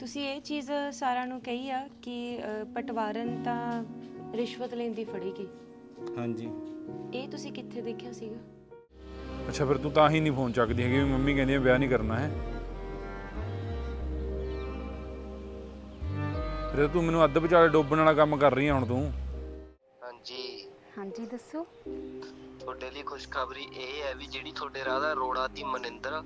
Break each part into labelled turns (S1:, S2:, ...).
S1: ਤੁਸੀਂ ਇਹ ਚੀਜ਼ ਸਾਰਿਆਂ ਨੂੰ ਕਹੀ ਆ ਕਿ ਅ, ਪਟਵਾਰਨ ਤਾਂ ਰਿਸ਼ਵਤ ਲੈਂਦੀ ਫੜੇਗੀ
S2: ਹਾਂਜੀ।
S1: ਇਹ ਤੁਸੀਂ ਕਿੱਥੇ ਦੇਖਿਆ ਸੀਗਾ?
S3: ਅੱਛਾ ਫਿਰ ਤੂੰ ਤਾਂ ਹੀ ਨਹੀਂ ਫੋਨ ਚੱਕਦੀ ਹੈਗੀ ਵੀ ਮੰਮੀ ਕਹਿੰਦੀ ਹੈ ਵਿਆਹ ਨਹੀਂ ਕਰਨਾ ਹੈ? ਫਿਰ ਤੂੰ ਮੈਨੂੰ ਅੱਧ ਵਿਚਾਲੇ ਡੋਬਣ ਵਾਲਾ ਕੰਮ ਕਰ ਰਹੀ ਹੈ ਹੁਣ ਤੂੰ।
S4: ਹਾਂਜੀ।
S5: ਹਾਂਜੀ ਦੱਸੋ।
S4: ਤੁਹਾਡੇ ਲਈ ਖੁਸ਼ਖਬਰੀ ਇਹ ਹੈ ਵੀ ਜਿਹੜੀ ਤੁਹਾਡੇ ਰਾਹ ਦਾ ਰੋੜਾ ਦੀ ਮਨਿੰਦਰ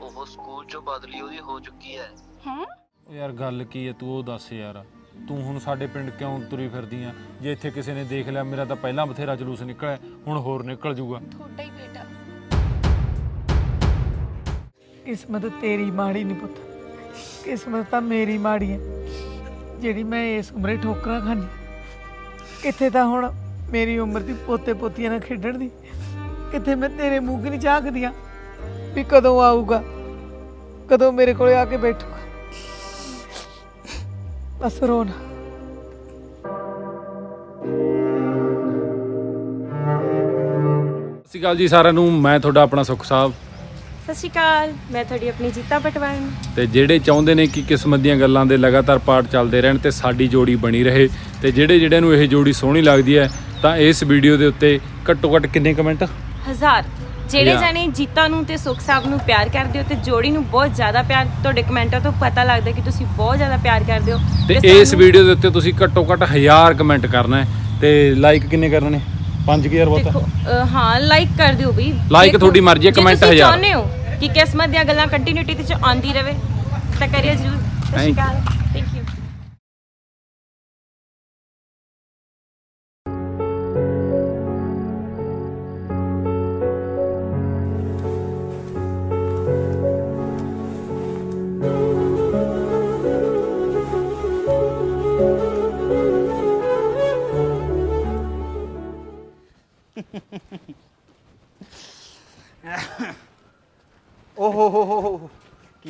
S4: ਉਹ ਸਕੂਲ ਚੋਂ ਬਦਲੀ ਉਹਦੀ ਹੋ ਚੁੱਕੀ ਹੈ।
S5: ਹੈ?
S3: ਓ ਯਾਰ ਗੱਲ ਕੀ ਹੈ ਤੂੰ ਉਹ ਦੱਸ ਯਾਰ। ਤੂੰ ਹੁਣ ਸਾਡੇ ਪਿੰਡ ਕਿਉਂ ਤੁਰੀ ਫਿਰਦੀ ਆ? ਜੇ ਇੱਥੇ ਕਿਸੇ ਨੇ ਦੇਖ ਲਿਆ ਮੇਰਾ ਤਾਂ ਪਹਿਲਾਂ ਬਥੇਰਾ ਜਲੂਸ ਨਿਕਲਿਆ ਹੁਣ ਹੋਰ ਨਿਕਲ ਜੂਗਾ।
S1: ਤੁਹਾਡਾ ਹੀ ਬੇਟਾ।
S6: ਕਿਸਮਤ ਤੇਰੀ ਮਾੜੀ ਨਹੀਂ ਪੁੱਤ। ਕਿਸਮਤ ਤਾਂ ਮੇਰੀ ਮਾੜੀ ਹੈ ਜਿਹੜੀ ਮੈਂ ਇਸ ਉਮਰੇ ਠੋਕਰਾਂ ਖਾਂਦੀ। ਕਿੱਥੇ ਤਾਂ ਹੁਣ ਮੇਰੀ ਉਮਰ ਦੀ ਪੋਤੇ ਪੋਤੀਆਂ ਨਾਲ ਖੇਡਣ ਦੀ? ਕਿੱਥੇ ਮੈਂ ਤੇਰੇ ਮੂੰਹ ਨਹੀਂ ਝਾਕਦੀਆਂ ਵੀ ਕਦੋਂ ਆਊਗਾ? ਕਦੋਂ ਮੇਰੇ ਕੋਲੇ ਆ ਕੇ ਬੈਠੂਗਾ? ਬਸ ਰੋਣਾ
S3: ਸਤਿ ਸ਼੍ਰੀ ਅਕਾਲ ਜੀ ਸਾਰਿਆਂ ਨੂੰ। ਮੈਂ ਤੁਹਾਡਾ ਆਪਣਾ ਸੁਖ ਸਾਹਿਬ
S1: ਸਤਿ ਸ਼੍ਰੀ ਅਕਾਲ। ਮੈਂ ਤੁਹਾਡੀ ਆਪਣੀ ਜੀਤਾ ਪਟਵਾਰਨ
S3: ਤੇ ਜਿਹੜੇ ਚਾਹੁੰਦੇ ਨੇ ਕਿ ਕਿਸਮਤ ਦੀਆਂ ਗੱਲਾਂ ਦੇ ਲਗਾਤਾਰ ਪਾਠ ਚੱਲਦੇ ਰਹਿਣ ਤੇ ਸਾਡੀ ਜੋੜੀ ਬਣੀ ਰਹੇ ਤੇ ਜਿਹੜੇ ਜਿਹੜਿਆਂ ਨੂੰ ਇਹ ਜੋੜੀ ਸੋਹਣੀ ਲੱਗਦੀ ਹੈ ਤਾਂ ਇਸ ਵੀਡੀਓ ਦੇ ਉੱਤੇ ਘੱਟੋ ਘੱਟ ਕਿੰਨੇ ਕਮੈਂਟ
S1: ਹਜ਼ਾਰ। ਜਿਹੜੇ. ਜਾਣੇ ਜੀਤਾ ਨੂੰ ਤੇ ਸੁਖ ਸਾਹਿਬ ਨੂੰ ਪਿਆਰ ਕਰਦੇ ਹੋ ਤੇ ਜੋੜੀ ਨੂੰ ਬਹੁਤ ਜ਼ਿਆਦਾ ਪਿਆਰ ਤੁਹਾਡੇ ਕਮੈਂਟਾਂ ਤੋਂ ਪਤਾ ਲੱਗਦਾ ਕਿ ਤੁਸੀਂ ਬਹੁਤ ਜ਼ਿਆਦਾ ਪਿਆਰ ਕਰਦੇ ਹੋ।
S3: ਤੇ ਇਸ ਵੀਡੀਓ ਦੇ ਉੱਤੇ ਤੁਸੀਂ ਘੱਟੋ ਘੱਟ 1000 ਕਮੈਂਟ ਕਰਨਾ ਹੈ ਤੇ ਲਾਈਕ ਕਿੰਨੇ ਕਰਨੇ ਨੇ? 5000 ਬਹੁਤ ਹੈ?
S1: ਲਾਈਕ ਕਰ ਦਿਓ ਵੀ। ਦੇਖੋ,
S3: ਤੁਹਾਡੀ ਮਰਜ਼ੀ ਹੈ,
S1: ਤੁਸੀਂ
S3: ਹਜ਼ਾਰ।
S1: ਚਾਹੁੰਦੇ ਹੋ ਕਿ ਕਿਸਮਤ ਦੀਆਂ ਗੱਲਾਂ ਕੰਟੀਨਿਊਟੀ ਤੇ ਚ ਆਉਂਦੀ ਰਵੇ ਤਾਂ ਕਰਿਓ ਜਰੂਰ। ਸਤਿ ਸ਼੍ਰੀ. ਅਕਾਲ।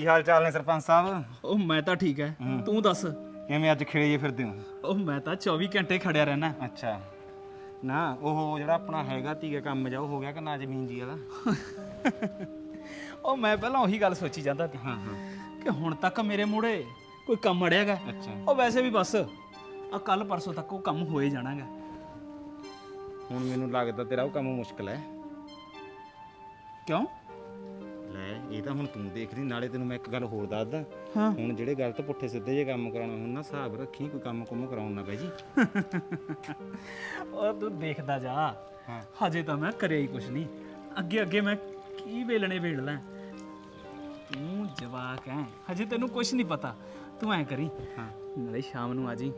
S2: ਕੀ ਹਾਲ ਚਾਲ ਨੇ ਸਰਪੰਚ ਸਾਹਿਬ?
S7: ਉਹ ਮੈਂ ਤਾਂ ਠੀਕ ਐ। ਤੂੰ ਦੱਸ।
S2: ਕਿਵੇਂ ਅੱਜ ਖਿੜੇ ਫਿਰਦੇ ਹੋ
S7: ਉਹ ਮੈਂ ਤਾਂ 24 ਘੰਟੇ ਖੜਿਆ ਰਹਿਣਾ।
S2: ਅੱਛਾ। ਨਾ ਉਹ ਜਿਹੜਾ ਆਪਣਾ ਹੈਗਾ ਧੀਗਾ ਕੰਮ ਜਾ ਉਹ ਹੋ ਗਿਆ ਕਿ ਨਾ ਜ਼ਮੀਨ ਜੀ ਵਾਲਾ?
S7: ਉਹ ਮੈਂ ਪਹਿਲਾਂ ਉਹੀ ਗੱਲ ਸੋਚੀ ਜਾਂਦਾ ਸੀ
S2: ਹਾਂ ਹਾਂ।
S7: ਕਿ ਹੁਣ ਤੱਕ ਮੇਰੇ ਮੂਹਰੇ ਕੋਈ ਕੰਮ ਅੜਿਆਗਾ
S2: ਅੱਛਾ।
S7: ਉਹ ਵੈਸੇ ਵੀ ਬਸ ਆ ਕੱਲ ਪਰਸੋਂ ਤੱਕ ਉਹ ਕੰਮ ਹੋਏ ਜਾਣਾਗਾ
S2: ਹੁਣ ਮੈਨੂੰ ਲੱਗਦਾ ਤੇਰਾ ਉਹ ਕੰਮ ਮੁਸ਼ਕਲ ਹੈ
S7: ਕਿਉਂ?
S2: ਲੈ ਇਹ ਤਾਂ ਹੁਣ ਤੂੰ ਦੇਖ ਰਹੀ ਨਾਲੇ ਤੈਨੂੰ ਮੈਂ ਇੱਕ ਗੱਲ ਹੋਰ ਦੱਸਦਾ।
S7: ਹਾਂ।
S2: ਹੁਣ ਜਿਹੜੇ ਗਲਤ ਪੁੱਠੇ ਸਿੱਧੇ ਜੇ ਕੰਮ ਕਰਾਉਣਾ ਹੁਣ ਨਾ ਹਿਸਾਬ ਰੱਖੀ ਕੋਈ ਕੰਮ ਕੁੰਮ ਕਰਾਉਣ ਨਾ ਪੈ ਜੀ।
S7: ਉਹ ਤੂੰ ਦੇਖਦਾ ਜਾ।
S2: ਹਾਂ।
S7: ਹਜੇ ਤਾਂ ਮੈਂ ਕਰਿਆ ਹੀ ਕੁਛ ਨਹੀਂ। ਅੱਗੇ ਅੱਗੇ ਮੈਂ ਕੀ ਵੇਲਣੇ ਵੇਲ ਲਾਂ? ਤੂੰ ਜਵਾਕ ਐ ਹਜੇ ਤੈਨੂੰ ਕੁਛ ਨਹੀਂ ਪਤਾ। ਤੂੰ ਐ ਕਰੀ।
S2: ਹਾਂ।
S7: ਨਾਲੇ ਸ਼ਾਮ ਨੂੰ ਆ ਜੀ।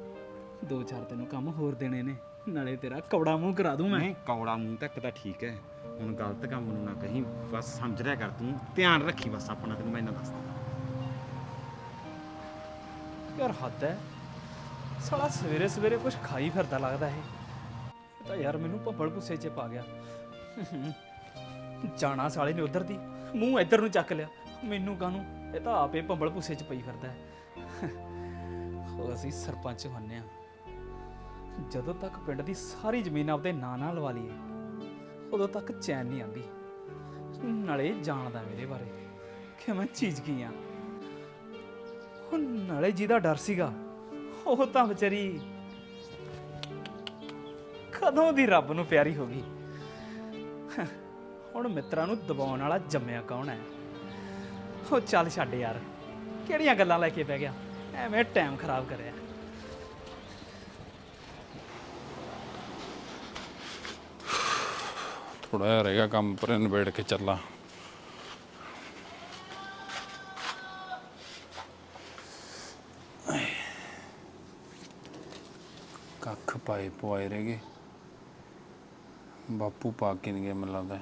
S7: ਦੋ ਚਾਰ ਤੈਨੂੰ ਕੰਮ ਹੋਰ ਦੇਣੇ ਨੇ। ਨਾਲੇ ਤੇਰਾ ਕੌੜਾ ਮੂੰਹ ਕਰਾ ਦੂੰ ਮੈਂ।
S2: ਨਹੀਂ ਕੌੜਾ ਮੂੰਹ ਤੱਕ ਤਾਂ ਠੀਕ ਹੈ। ਹੁਣ ਗਲਤ ਕੰਮ ਨੂੰ ਨਾ ਕਹੀਂ, ਬਸ ਸਮਝ ਰਿਆ ਕਰ ਤੂੰ, ਧਿਆਨ ਰੱਖੀ ਬਸ ਆਪਣਾ, ਤੈਨੂੰ ਮੈਂ ਇਹਨਾਂ ਦੱਸਦਾ।
S7: ਯਾਰ ਹੱਦ ਹੈ ਸਾਲਾ ਸਵੇਰੇ ਸਵੇਰੇ ਕੁਝ ਖਾਈ ਫਿਰਦਾ ਲੱਗਦਾ ਇਹ। ਇਹ ਤਾਂ ਯਾਰ ਮੈਨੂੰ ਭੱਬਲ ਪੁੱਸੇ 'ਚ ਪਾ ਗਿਆ। ਜਾਣਾ ਸਾਲੇ ਨੇ ਉਧਰ ਦੀ, ਮੂੰਹ ਇੱਧਰ ਨੂੰ ਚੱਕ ਲਿਆ। ਮੈਨੂੰ ਕਾਹਨੂੰ? ਇਹ ਤਾਂ ਆਪੇ ਭੰਬਲ ਪੁੱਸੇ 'ਚ ਪਈ ਫਿਰਦਾ ਹੈ ਹੋ ਅਸੀਂ ਸਰਪੰਚ ਹੁੰਨੇ ਆ। ਜਦੋਂ ਤੱਕ ਪਿੰਡ ਦੀ ਸਾਰੀ ਜ਼ਮੀਨ ਆਪਦੇ ਨਾਂ ਨਾਲ ਲਵਾ ਲਈਏ ਉਦੋਂ ਤੱਕ ਚੈਨ ਨਹੀਂ ਆਂਦੀ। ਨਾਲੇ ਜਾਣਦਾ ਮੇਰੇ ਬਾਰੇ ਕਿ ਮੈਂ ਚੀਜ਼ ਕੀ ਆ। ਹੁਣ ਨਾਲੇ ਜਿਹਦਾ ਡਰ ਸੀਗਾ, ਉਹ ਤਾਂ ਵਿਚਾਰੀ ਕਦੋਂ ਦੀ ਰੱਬ ਨੂੰ ਪਿਆਰੀ ਹੋ ਗਈ। ਹੁਣ ਮਿੱਤਰਾਂ ਨੂੰ ਦਬਾਉਣ ਵਾਲਾ ਜੰਮਿਆ ਕੌਣ ਹੈ? ਉਹ ਚੱਲ ਛੱਡ ਯਾਰ, ਕਿਹੜੀਆਂ ਗੱਲਾਂ ਲੈ ਕੇ ਪੈ ਗਿਆ? ਐਵੇਂ ਟਾਈਮ ਖਰਾਬ ਕਰਿਆ।
S3: ਥੋੜਾ ਜਿਹਾ ਰਹਿ ਗਿਆ ਕੰਮ ਪਰ ਨਿਬੇੜ ਕੇ ਚੱਲਾਂ। ਕੱਖ ਪਾਏ ਪਵਾਏ ਰਹਿ ਗਏ। ਬਾਪੂ ਪਾ ਕੇ ਨਹੀਂ ਗਿਆ ਮੈਨੂੰ ਲੱਗਦਾ।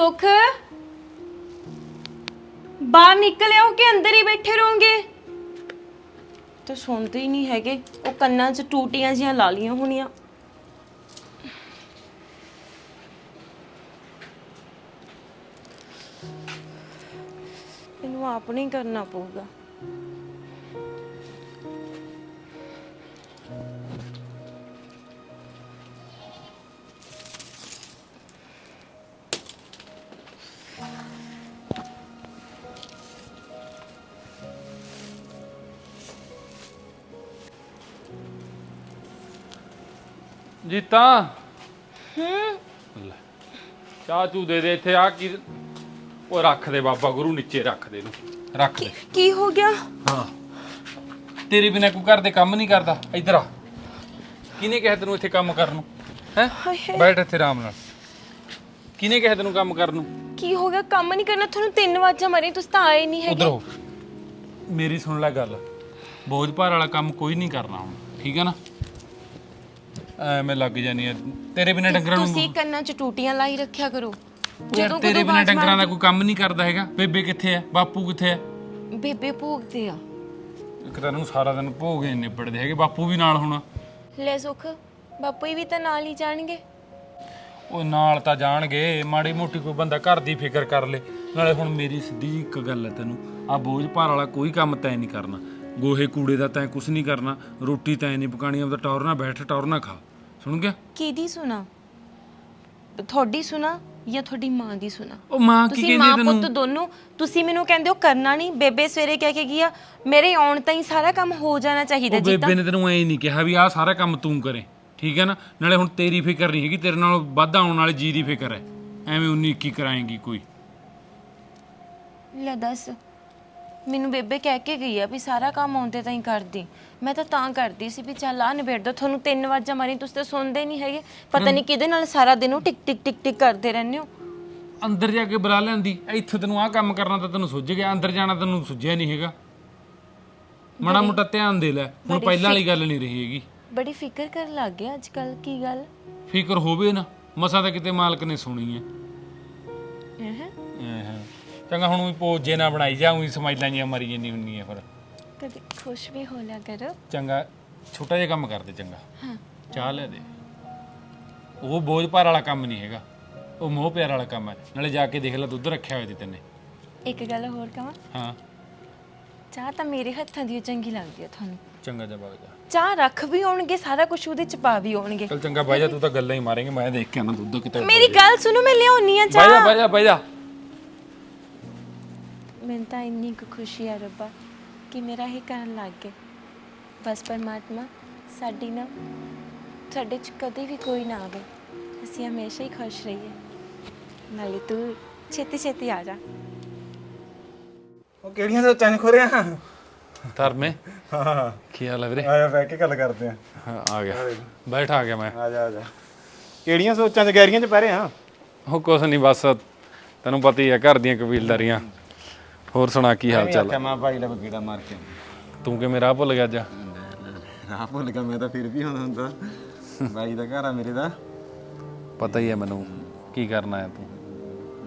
S1: ਸੁਖ? ਬਾਹਰ ਨਿਕਲ ਕਿ ਅੰਦਰ ਹੀ ਬੈਠੇ ਰਹੋਗੇ? ਤੇ ਸੁਣਦੇ ਹੀ ਨਹੀਂ ਹੈਗੇ। ਉਹ ਕੰਨਾਂ 'ਚ ਟੂਟੀਆਂ ਜੀਆਂ ਲਾ ਲੀਆਂ ਹੋਣੀਆਂ। ਮੈਨੂੰ ਆਪ ਨਹੀਂ ਕਰਨਾ ਪਊਗਾ।
S3: ਜੀਤਾ।
S1: ਹੂੰ?
S3: ਲੈ ਚਾਹ ਚੂ ਦੇ ਦੇ ਇੱਥੇ ਆ ਕੀ ਉਹ ਰੱਖ ਦੇ ਬਾਬਾ ਗੁਰੂ ਨੀਚੇ ਰੱਖ ਦੇ ਇਹਨੂੰ। ਰੱਖ ਦੇ।
S1: ਕੀ ਹੋ ਗਿਆ?
S3: ਹਾਂ। ਤੇਰੇ ਬਿਨਾ ਕੋਈ ਘਰ ਦੇ ਕੰਮ ਨਹੀਂ ਕਰਦਾ। ਇੱਧਰ ਆ। ਕਿਹਨੇ ਕਿਹਾ ਤੈਨੂੰ ਇੱਥੇ ਕੰਮ ਕਰਨ ਨੂੰ? ਹੈ?
S1: ਹਾਏ ਹਾਏ।
S3: ਬੈਠ ਇੱਥੇ ਆਰਾਮ ਨਾਲ। ਕਿਹਨੇ ਕਿਹਾ ਤੈਨੂੰ ਕੰਮ ਕਰਨ ਨੂੰ?
S1: ਕੀ ਹੋ ਗਿਆ? ਕੰਮ ਨਹੀਂ ਕਰਨਾ ਤੁਹਾਨੂੰ ਤਿੰਨ ਵਾਜਾਂ ਮਾਰੀ ਤੁਸੀਂ ਤਾਂ ਆਏ ਨਹੀਂ
S3: ਉਧਰ
S1: ਹੈਗੇ।
S3: ਹੋ ਮੇਰੀ ਸੁਣ ਲੈ ਗੱਲ। ਬੋਝ ਭਾਰ ਵਾਲਾ ਕੰਮ ਕੋਈ ਨਹੀਂ ਕਰਨਾ ਹੁਣ ਠੀਕ ਹੈ ਨਾ? ਐਵੇਂ ਲੱਗ ਜਾਨੀ ਆ। ਤੇਰੇ ਬਿਨਾ ਡੰਗਰਾਂ ਨੂੰ
S1: ਤੁਸੀਂ ਕੰਨਾਂ 'ਚ ਟੂਟੀਆਂ ਲਾਈ ਰੱਖਿਆ ਕਰੋ।
S3: ਯਾਰ ਤੇਰੇ ਬਿਨਾ ਡੰਗਰਾਂ ਦਾ ਕੋਈ ਕੰਮ ਨਹੀਂ ਕਰਦਾ ਹੈਗਾ। ਬੇਬੇ ਕਿੱਥੇ ਹੈ ਬਾਪੂ ਕਿੱਥੇ ਹੈ
S1: ਬੇਬੇ ਭੋਗਦੇ ਆ।
S3: ਇੱਕ ਤਾਂ ਨੂੰ ਸਾਰਾ ਦਿਨ ਭੋਗੇ ਨਿਬੜਦੇ ਹੈਗੇ। ਬਾਪੂ ਵੀ ਨਾਲ ਹੋਣਾ।
S1: ਲੈ ਸੁਖ ਬਾਪੂ ਹੀ ਵੀ ਤਾਂ ਨਾਲ ਹੀ ਜਾਣਗੇ।
S3: ਉਹ ਨਾਲ ਤਾਂ ਜਾਣਗੇ। ਮਾੜੀ ਮੋਟੀ ਕੋਈ ਬੰਦਾ ਘਰ ਦੀ ਫਿਕਰ ਕਰ ਲੇ। ਨਾਲੇ ਹੁਣ ਮੇਰੀ ਸਿੱਧੀ ਜਿਹੀ ਇੱਕ ਗੱਲ ਹੈ ਤੈਨੂੰ। ਆ ਬੋਝ ਭਾਰ ਵਾਲਾ ਕੋਈ ਕੰਮ ਤੈਂ ਨਹੀਂ ਕਰਨਾ। ਗੋਹੇ ਕੂੜੇ ਦਾ ਤੈਂ ਕੁਝ ਨਹੀਂ ਕਰਨਾ। ਰੋਟੀ ਤੈਂ ਨਹੀਂ ਪਕਾਣੀ ਆਪਦਾ ਟੌਰ ਨਾ ਬੈਠ ਟੌਰ ਨਾ ਖਾ। ਸੁਣ ਗਿਆ?
S1: ਕਿਹਦੀ ਸੁਣਾ? ਤੁਹਾਡੀ ਸੁਣਾ ਜਾਂ ਤੁਹਾਡੀ ਮਾਂ ਦੀ ਸੁਣਾ?
S3: ਉਹ ਮਾਂ ਕੀ
S1: ਤੁਸੀਂ
S3: ਕਹਿੰਦੀ
S1: ਮਾਂ ਪੁੱਤ
S3: ਤੈਨੂੰ?
S1: ਦੋਨੋਂ ਤੁਸੀਂ ਮੈਨੂੰ ਕਹਿੰਦੇ ਹੋ ਕਰਨਾ ਨਹੀਂ ਬੇਬੇ ਸਵੇਰੇ ਕਹਿ ਕੇ ਗਿਆ ਮੇਰੇ ਆਉਣ ਤਾਂ ਹੀ ਸਾਰਾ ਕੰਮ ਹੋ ਜਾਣਾ ਚਾਹੀਦਾ
S3: ਉਹ
S1: ਜੀ
S3: ਬੇਬੇ ਨੇ ਤੈਨੂੰ ਐ ਨਹੀਂ ਕਿਹਾ ਵੀ ਆਹ ਸਾਰਾ ਕੰਮ ਤੂੰ ਕਰੇ ਠੀਕ ਹੈ ਨਾ? ਨਾਲੇ ਹੁਣ ਤੇਰੀ ਫਿਕਰ ਨਹੀਂ ਹੈਗੀ ਤੇਰੇ ਨਾਲ ਵੱਧ ਆਉਣ ਵਾਲੇ ਜੀ ਦੀ ਫਿਕਰ ਹੈ। ਐਵੇਂ ਉਨੀ ਇੱਕੀ ਕਰਾਏਗੀ ਕੋਈ?
S1: ਲੈ ਦੱਸ। ਮੈਨੂੰ ਬੇਬੇ ਕਹਿ ਕੇ ਗਈ ਆ ਵੀ ਸਾਰਾ ਕੰਮ ਆਉਂਦੇ ਤਾਂ ਹੀ ਕਰਦੀ। ਮੈਂ ਤਾਂ ਤਾਂ ਕਰਦੀ ਸੀ ਵੀ ਚੱਲ ਆ ਨਿਬੇੜ ਦੋ ਤੁਹਾਨੂੰ ਤਿੰਨ ਵਾਜਾਂ ਮਾਰੀ ਤੁਸੀਂ ਤਾਂ ਸੁਣਦੇ ਨਹੀਂ ਹੈਗੇ। ਪਤਾ ਨਹੀਂ ਕਿਹਦੇ ਨਾਲ ਸਾਰਾ ਦਿਨ ਉਹ ਟਿਕ ਟਿਕ ਟਿਕ ਟਿਕ ਕਰਦੇ ਰਹਿੰਦੇ ਹੋ।
S3: ਅੰਦਰ ਜਾ ਕੇ ਬੁਲਾ ਲੈਂਦੀ ਇੱਥੇ ਤੈਨੂੰ ਆਹ ਕੰਮ ਕਰਨਾ ਤਾਂ ਤੈਨੂੰ ਸੁੱਝ ਗਿਆ ਅੰਦਰ ਜਾਣਾ ਤੈਨੂੰ ਸੁੱਝਿਆ ਨਹੀਂ ਹੈਗਾ। ਮਾੜਾ ਮੋਟਾ ਧਿਆਨ ਦੇ ਲੈ ਹੁਣ ਪਹਿਲਾਂ ਵਾਲੀ ਗੱਲ ਨਹੀਂ ਰਹੀ ਹੈਗੀ।
S1: ਬੜੀ ਫਿਕਰ ਕਰਨ ਲੱਗ ਗਿਆ ਅੱਜ ਕੱਲ ਕੀ ਗੱਲ?
S3: ਫਿਕਰ ਹੋਵੇ ਨਾ ਮਸਾ ਤਾਂ ਕਿਤੇ ਮਾਲਕ ਨੇ ਸੁਣੀ ਹੈ। ਚੰਗਾ ਹੁਣ ਵੀ ਪੋਜੇ ਨਾ ਬਣਾਈ ਜਾ ਉਹੀ ਸਮਾਈਲਾਂ ਜੀਆਂ ਮਰੀ ਜੰਨੀ ਹੁੰਨੀ ਹੈ ਫਿਰ।
S1: ਕਦੇ ਖੁਸ਼ ਵੀ ਹੋ ਲਿਆ ਕਰੋ।
S3: ਚੰਗਾ ਛੋਟਾ ਜਿਹਾ ਕੰਮ ਕਰਦੇ ਚੰਗਾ। ਚਾਹ ਲੈ ਦੇ। ਉਹ ਬੋਝ ਭਾਰ ਵਾਲਾ ਕੰਮ ਨਹੀਂ ਹੈਗਾ। ਉਹ ਮੋਹ ਪਿਆਰ ਵਾਲਾ ਕੰਮ ਹੈ। ਨਾਲੇ ਜਾ ਕੇ ਦੇਖ ਲੈ ਦੁੱਧ ਰੱਖਿਆ ਹੋਇਆ ਤੇ ਤੈਨੇ।
S1: ਇੱਕ ਗੱਲ ਹੋਰ ਕਹਾਂ
S3: ਹਾਂ।
S1: ਚਾਹ ਤਾਂ ਮੇਰੇ ਹੱਥਾਂ ਦੀ ਚੰਗੀ ਲੱਗਦੀ ਆ ਤੁਹਾਨੂੰ।
S3: ਚੰਗਾ ਜਾ ਬਾਗ ਜਾ।
S1: ਚਾਹ ਰੱਖ ਵੀ ਹੋਣਗੇ ਸਾਰਾ ਕੁਝ ਉਹਦੇ ਚ ਪਾ ਵੀ ਹੋਣਗੇ
S3: ਚਲ ਚੰਗਾ ਬਾਈ ਜਾ ਤੂੰ ਤਾਂ ਗੱਲਾਂ ਹੀ ਮਾਰੇਂਗੇ ਮੈਂ ਦੇਖ ਕੇ ਆਣਾ ਦੁੱਧ ਕਿਤੇ
S1: ਮੇਰੀ ਗੱਲ ਸੁਣੋ ਮੈਂ ਲਿਆਉਣੀ ਆ
S3: ਬਾਈ ਜਾ
S1: ਚਾਹ।
S3: ਬਾਈ ਜਾ ਬਾਈ ਜਾ।
S1: ਮੈਨੂੰ ਤਾਂ ਇੰਨੀ ਕੁ ਖੁਸ਼ੀ ਆ ਰੱਬਾ ਕਿ ਮੇਰਾ ਹੀ ਕਰਨ ਲੱਗ ਗਏ। ਬਸ ਪਰਮਾਤਮਾ ਸਾਡੀ ਨਾ ਸਾਡੇ ਚ ਕਦੇ ਵੀ ਕੋਈ ਨਾ ਆਵੇ। ਅਸੀਂ ਹਮੇਸ਼ਾ ਹੀ ਖੁਸ਼ ਰਹੀਏ। ਨਾਲੇ ਤੂੰ ਛੇਤੀ ਛੇਤੀ ਆ ਜਾ।
S2: ਉਹ ਕਿਹੜੀਆਂ ਸੋਚਾਂ 'ਚ ਖੋ ਰਿਹਾ
S3: ਧਰਮੇ?
S2: ਹਾਂ।
S3: ਕੀ ਹਾਲ ਹੈ ਵੀਰੇ?
S2: ਆਇਆ ਬੈ ਕੇ ਗੱਲ ਕਰਦੇ ਆ।
S3: ਹਾਂ, ਆ ਗਿਆ। ਬੈਠ ਆ ਗਿਆ ਮੈਂ।
S2: ਆ ਜਾ ਆ ਜਾ। ਕਿਹੜੀਆਂ ਸੋਚਾਂ 'ਚ ਗਹਿਰੀਆਂ 'ਚ ਪੈ ਰਿਹਾ
S3: ਉਹ ਕੁਛ ਨਹੀਂ ਬਸ ਤੈਨੂੰ ਪਤਾ ਹੀ ਹੈ ਘਰ ਦੀਆਂ ਕਬੀਲਦਾਰੀਆਂ। ਹੋਰ ਸੁਣਾ ਕੀ ਹਾਲ ਚਾਲ
S2: ਆਖਿਆ ਮੈਂ ਭਾਈ ਦਾ ਕੀੜਾ ਮਾਰ ਕੇ
S3: ਤੂੰ ਕਿਵੇਂ ਰਾਹ ਭੁੱਲ ਗਿਆ ਅੱਜ?
S2: ਰਾਹ ਭੁੱਲ ਗਿਆ ਮੈਂ ਤਾਂ ਫਿਰ ਵੀ ਹੁੰਦਾ ਹੁੰਦਾ। ਬਾਈ ਦਾ ਘਰ ਆ ਮੇਰੇ ਦਾ।
S3: ਪਤਾ ਹੀ ਹੈ ਮੈਨੂੰ ਕੀ ਕਰਨਾ ਹੈ ਤੂੰ?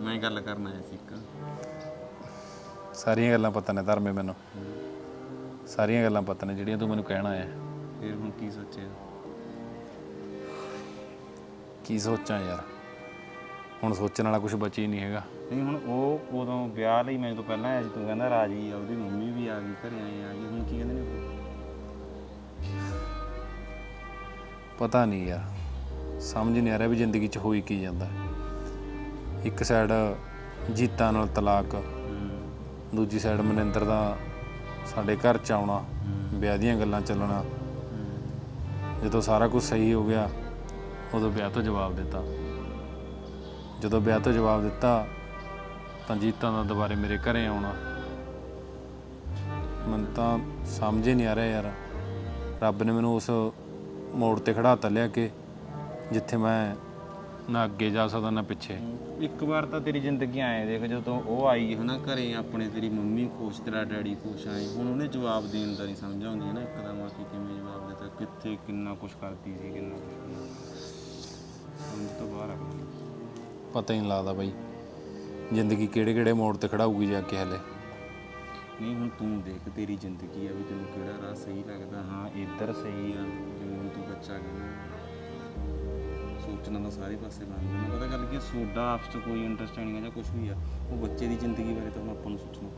S2: ਮੈਂ ਗੱਲ ਕਰਨ ਆਇਆ ਸੀ ਇੱਕ।
S3: ਸਾਰੀਆਂ ਗੱਲਾਂ ਪਤਾ ਨੇ ਧਰਮੇ ਮੈਨੂੰ। ਸਾਰੀਆਂ ਗੱਲਾਂ ਪਤਾ ਨੇ ਜਿਹੜੀਆਂ ਤੂੰ ਮੈਨੂੰ ਕਹਿਣਾ ਹੈ
S2: ਫਿਰ ਹੁਣ ਕੀ ਸੋਚਿਆ?
S3: ਕੀ ਸੋਚਾਂ ਯਾਰ? ਹੁਣ ਸੋਚਣ ਵਾਲਾ ਕੁਝ ਬਚੀ ਨਹੀਂ ਹੈਗਾ।
S2: ਨਹੀਂ ਹੁਣ ਉਹ ਉਦੋਂ ਵਿਆਹ ਲਈ ਮੈਂ ਤੋਂ ਪਹਿਲਾਂ ਆਇਆ ਸੀ ਤੂੰ ਕਹਿੰਦਾ ਰਾਜੀ ਆ ਉਹਦੀ ਮੰਮੀ ਵੀ ਆ ਗਈ ਘਰੇ ਆਏ ਆ ਗਈ ਹੁਣ ਕੀ ਕਹਿੰਦੇ ਨੇ ਉਹ?
S3: ਪਤਾ ਨਹੀਂ ਯਾਰ ਸਮਝ ਨਹੀਂ ਆ ਰਿਹਾ ਵੀ ਜ਼ਿੰਦਗੀ 'ਚ ਹੋਈ ਕੀ ਜਾਂਦਾ। ਇੱਕ ਸਾਈਡ ਜੀਤਾਂ ਨਾਲ ਤਲਾਕ ਦੂਜੀ ਸਾਈਡ ਮਨਿੰਦਰ ਦਾ ਸਾਡੇ ਘਰ ਚ ਆਉਣਾ ਵਿਆਹ ਦੀਆਂ ਗੱਲਾਂ ਚੱਲਣਾ। ਜਦੋਂ ਸਾਰਾ ਕੁਝ ਸਹੀ ਹੋ ਗਿਆ ਉਦੋਂ ਵਿਆਹ ਤੋਂ ਜਵਾਬ ਦਿੱਤਾ। ਜਦੋਂ ਵਿਆਹ ਤੋਂ ਜਵਾਬ ਦਿੱਤਾ ਤਾਂ ਜੀਤਾਂ ਦਾ ਦੁਬਾਰੇ ਮੇਰੇ ਘਰੇ ਆਉਣਾ। ਮੈਨੂੰ ਤਾਂ ਸਮਝ ਹੀ ਨਹੀਂ ਆ ਰਿਹਾ ਯਾਰ। ਰੱਬ ਨੇ ਮੈਨੂੰ ਉਸ ਮੋੜ ਤੇ ਖੜਾ ਤਾ ਲਿਆ ਕਿ ਜਿੱਥੇ ਮੈਂ ਨਾ ਅੱਗੇ ਜਾ ਸਕਦਾ ਨਾ ਪਿੱਛੇ।
S2: ਇੱਕ ਵਾਰ ਤਾਂ ਤੇਰੀ ਜ਼ਿੰਦਗੀ ਆਏ ਦੇਖ ਜਦੋਂ ਉਹ ਆਈ ਹੈ ਨਾ ਘਰੇ ਆਪਣੇ ਤੇਰੀ ਮੰਮੀ ਖੁਸ਼ ਤੇਰਾ ਡੈਡੀ ਖੁਸ਼ ਆਏ ਹੁਣ ਉਹਨੇ ਜਵਾਬ ਦੇਣ ਦਾ ਨਹੀਂ ਸਮਝ ਆਉਂਦੀ ਨਾ ਇੱਕਦਮ ਆ ਕੇ ਕਿਵੇਂ ਜਵਾਬ ਦਿੱਤਾ ਕਿੱਥੇ ਕਿੰਨਾ ਕੁਝ ਕਰਦੀ ਸੀ ਕਿੰਨਾ ਕੁਝ ਸਮਝ ਤੋਂ ਬਾਹਰ ਆ।
S3: ਪਤਾ ਹੀ ਨਹੀਂ ਲੱਗਦਾ ਬਾਈ। ਜ਼ਿੰਦਗੀ ਕਿਹੜੇ ਕਿਹੜੇ ਮੋੜ ਤੇ ਖੜਾਊਗੀ ਜਾ ਕੇ ਹਲੇ?
S2: ਨਹੀਂ ਹੁਣ ਤੂੰ ਦੇਖ ਤੇਰੀ ਜ਼ਿੰਦਗੀ ਆ ਵੀ ਤੈਨੂੰ ਕਿਹੜਾ ਰਾਹ ਸਹੀ ਲੱਗਦਾ। ਹਾਂ ਇੱਧਰ ਸਹੀ ਆ ਜਿਵੇਂ ਹੁਣ ਤੂੰ ਬੱਚਾ ਕਹਿੰਦਾ ਸੋਚਣਾ ਤਾਂ ਸਾਰੇ ਪਾਸੇ ਬਣਦਾ ਨਾ ਪਤਾ ਗੱਲ ਕੀ ਆ, ਸੋਡਾ ਆਪਸ ਚ ਕੋਈ ਅੰਡਰਸਟੈਂਡਿੰਗ ਆ ਜਾਂ ਕੁਝ ਵੀ ਆ ਉਹ ਬੱਚੇ ਦੀ ਜ਼ਿੰਦਗੀ ਬਾਰੇ ਤਾਂ ਹੁਣ ਆਪਾਂ ਨੂੰ ਸੋਚਣਾ।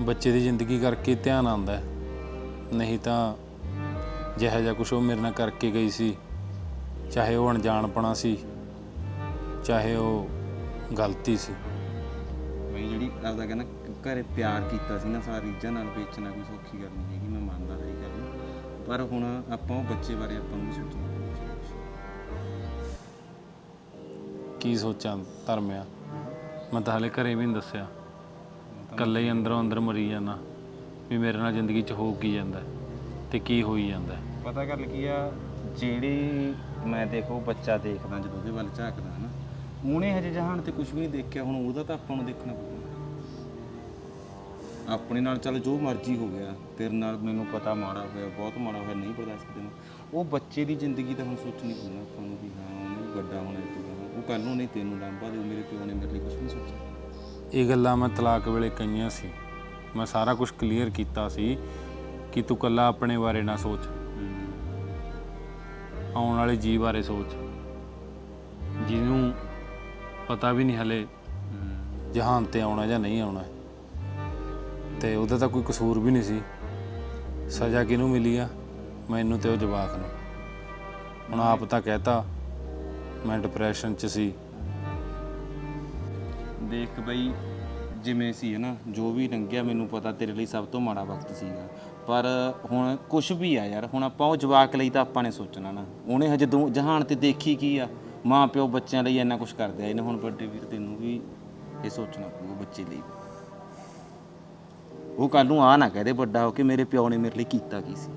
S3: ਬੱਚੇ ਦੀ ਜ਼ਿੰਦਗੀ ਕਰਕੇ ਧਿਆਨ ਆਉਂਦਾ ਹੈ। ਨਹੀਂ ਤਾਂ ਜਿਹੋ ਜਿਹਾ ਕੁਛ ਉਹ ਮੇਰੇ ਨਾਲ ਕਰਕੇ ਗਈ ਸੀ ਚਾਹੇ ਉਹ ਅਣਜਾਣਪਣਾ ਸੀ ਚਾਹੇ ਉਹ ਗਲਤੀ ਸੀ
S2: ਬਈ ਜਿਹੜੀ ਆਪਦਾ ਕਹਿੰਦਾ ਘਰੇ ਪਿਆਰ ਕੀਤਾ ਸੀ ਨਾ ਸਾਰਾ ਰੀਝਾਂ ਨਾਲ ਵੇਚਣਾ ਕੋਈ ਸੌਖੀ ਗੱਲ ਨਹੀਂ ਹੈਗੀ ਮੈਂ ਮੰਨਦਾ ਸਹੀ ਗੱਲ। ਪਰ ਹੁਣ ਆਪਾਂ ਉਹ ਬੱਚੇ ਬਾਰੇ ਆਪਾਂ ਨੂੰ ਸੋਚਣਾ।
S3: ਕੀ ਸੋਚਾਂ ਧਰਮਿਆ ਮੈਂ ਤਾਂ ਹਲੇ ਘਰੇ ਵੀ ਨਹੀਂ ਦੱਸਿਆ ਇਕੱਲੇ ਹੀ ਅੰਦਰੋਂ ਅੰਦਰ ਮਰੀ ਜਾਂਦਾ ਵੀ ਮੇਰੇ ਨਾਲ ਜ਼ਿੰਦਗੀ 'ਚ ਹੋ ਕੀ ਜਾਂਦਾ ਹੈ ਤੇ ਕੀ ਹੋਈ ਜਾਂਦਾ ਹੈ।
S2: ਪਤਾ ਗੱਲ ਕੀ ਆ ਜਿਹੜੀ ਮੈਂ ਦੇਖੋ ਬੱਚਾ ਦੇਖਦਾ ਜਦੋਂ ਉਹਦੇ ਵੱਲ ਝਾਕਦਾ ਨਾ ਉਹਨੇ ਹਜੇ ਜਹਾਨ ਤੇ ਕੁਝ ਵੀ ਨਹੀਂ ਦੇਖਿਆ ਹੁਣ ਉਹਦਾ ਤਾਂ ਆਪਾਂ ਨੂੰ ਦੇਖਣਾ ਪਊਗਾ। ਆਪਣੇ ਨਾਲ ਚੱਲ ਜੋ ਮਰਜ਼ੀ ਹੋ ਗਿਆ ਤੇਰੇ ਨਾਲ ਮੈਨੂੰ ਪਤਾ ਮਾੜਾ ਹੋਇਆ ਬਹੁਤ ਮਾੜਾ ਹੋਇਆ ਨਹੀਂ ਬਰਦਾਸ਼ਤ ਕਰਨਾ ਉਹ ਬੱਚੇ ਦੀ ਜ਼ਿੰਦਗੀ ਤਾਂ ਹੁਣ ਸੋਚਣੀ ਪਊ ਨਾ ਆਪਾਂ ਨੂੰ ਵੀ ਹਾਂ ਉਹਨੇ ਵੱਡਾ ਹੋਣਾ ਇਸ ਤੋਂ ਬਾਅਦ। ਉਹ ਕੱਲ ਨੂੰ ਨਹੀਂ ਤੈਨੂੰ ਲਾਂਭਾ ਦੇ ਮੇਰੇ ਪਿਓ ਨੇ ਮੇਰੇ ਲਈ ਕੁਝ ਨਹੀਂ ਸੋਚਿਆ।
S3: ਇਹ ਗੱਲਾਂ ਮੈਂ ਤਲਾਕ ਵੇਲੇ ਕਹੀਆਂ ਸੀ। ਮੈਂ ਸਾਰਾ ਕੁਝ ਕਲੀਅਰ ਕੀਤਾ ਸੀ ਕਿ ਤੂੰ ਕੱਲਾ ਆਪਣੇ ਬਾਰੇ ਨਾ ਸੋਚ। ਆਉਣ ਵਾਲੇ ਜੀ ਬਾਰੇ ਸੋਚ। ਜਿਹਨੂੰ ਪਤਾ ਵੀ ਨਹੀਂ ਹਲੇ। ਜਹਾਨ ਤੇ ਆਉਣਾ ਜਾਂ ਨਹੀਂ ਆਉਣਾ। ਤੇ ਉਹਦਾ ਤਾਂ ਕੋਈ ਕਸੂਰ ਵੀ ਨਹੀਂ ਸੀ। ਸਜ਼ਾ ਕਿਹਨੂੰ ਮਿਲੀ ਆ? ਮੈਨੂੰ ਤੇ ਉਹ ਜਵਾਕ ਨੂੰ। ਹੁਣ ਆਪ ਤਾਂ ਕਹਿਤਾ ਮੈਂ ਡਿਪਰੈਸ਼ਨ 'ਚ ਸੀ।
S2: ਦੇਖ ਬਈ ਜਿਵੇਂ ਸੀ ਹੈ ਨਾ ਜੋ ਵੀ ਲੰਘਿਆ ਮੈਨੂੰ ਪਤਾ ਤੇਰੇ ਲਈ ਸਭ ਤੋਂ ਮਾੜਾ ਵਕਤ ਸੀਗਾ। ਪਰ ਹੁਣ ਕੁਝ ਵੀ ਆ ਯਾਰ ਹੁਣ ਆਪਾਂ ਉਹ ਜਵਾਕ ਲਈ ਤਾਂ ਆਪਾਂ ਨੇ ਸੋਚਣਾ ਨਾ। ਉਹਨੇ ਹਜੇ ਦੋ ਜਹਾਨ ਤੇ ਦੇਖੀ ਕੀ ਆ? ਮਾਂ ਪਿਓ ਬੱਚਿਆਂ ਲਈ ਇੰਨਾ ਕੁਝ ਕਰਦੇ ਆ, ਇਹਨੇ ਹੁਣ ਵੱਡੇ ਵੀਰ ਤੈਨੂੰ ਵੀ ਇਹ ਸੋਚਣਾ ਪਊਗਾ ਬੱਚੇ ਲਈ। ਉਹ ਕੱਲ ਨੂੰ ਆ ਨਾ ਕਹਦੇ ਵੱਡਾ ਹੋ ਕੇ ਮੇਰੇ ਪਿਓ ਨੇ ਮੇਰੇ ਲਈ ਕੀਤਾ ਕੀ ਸੀ।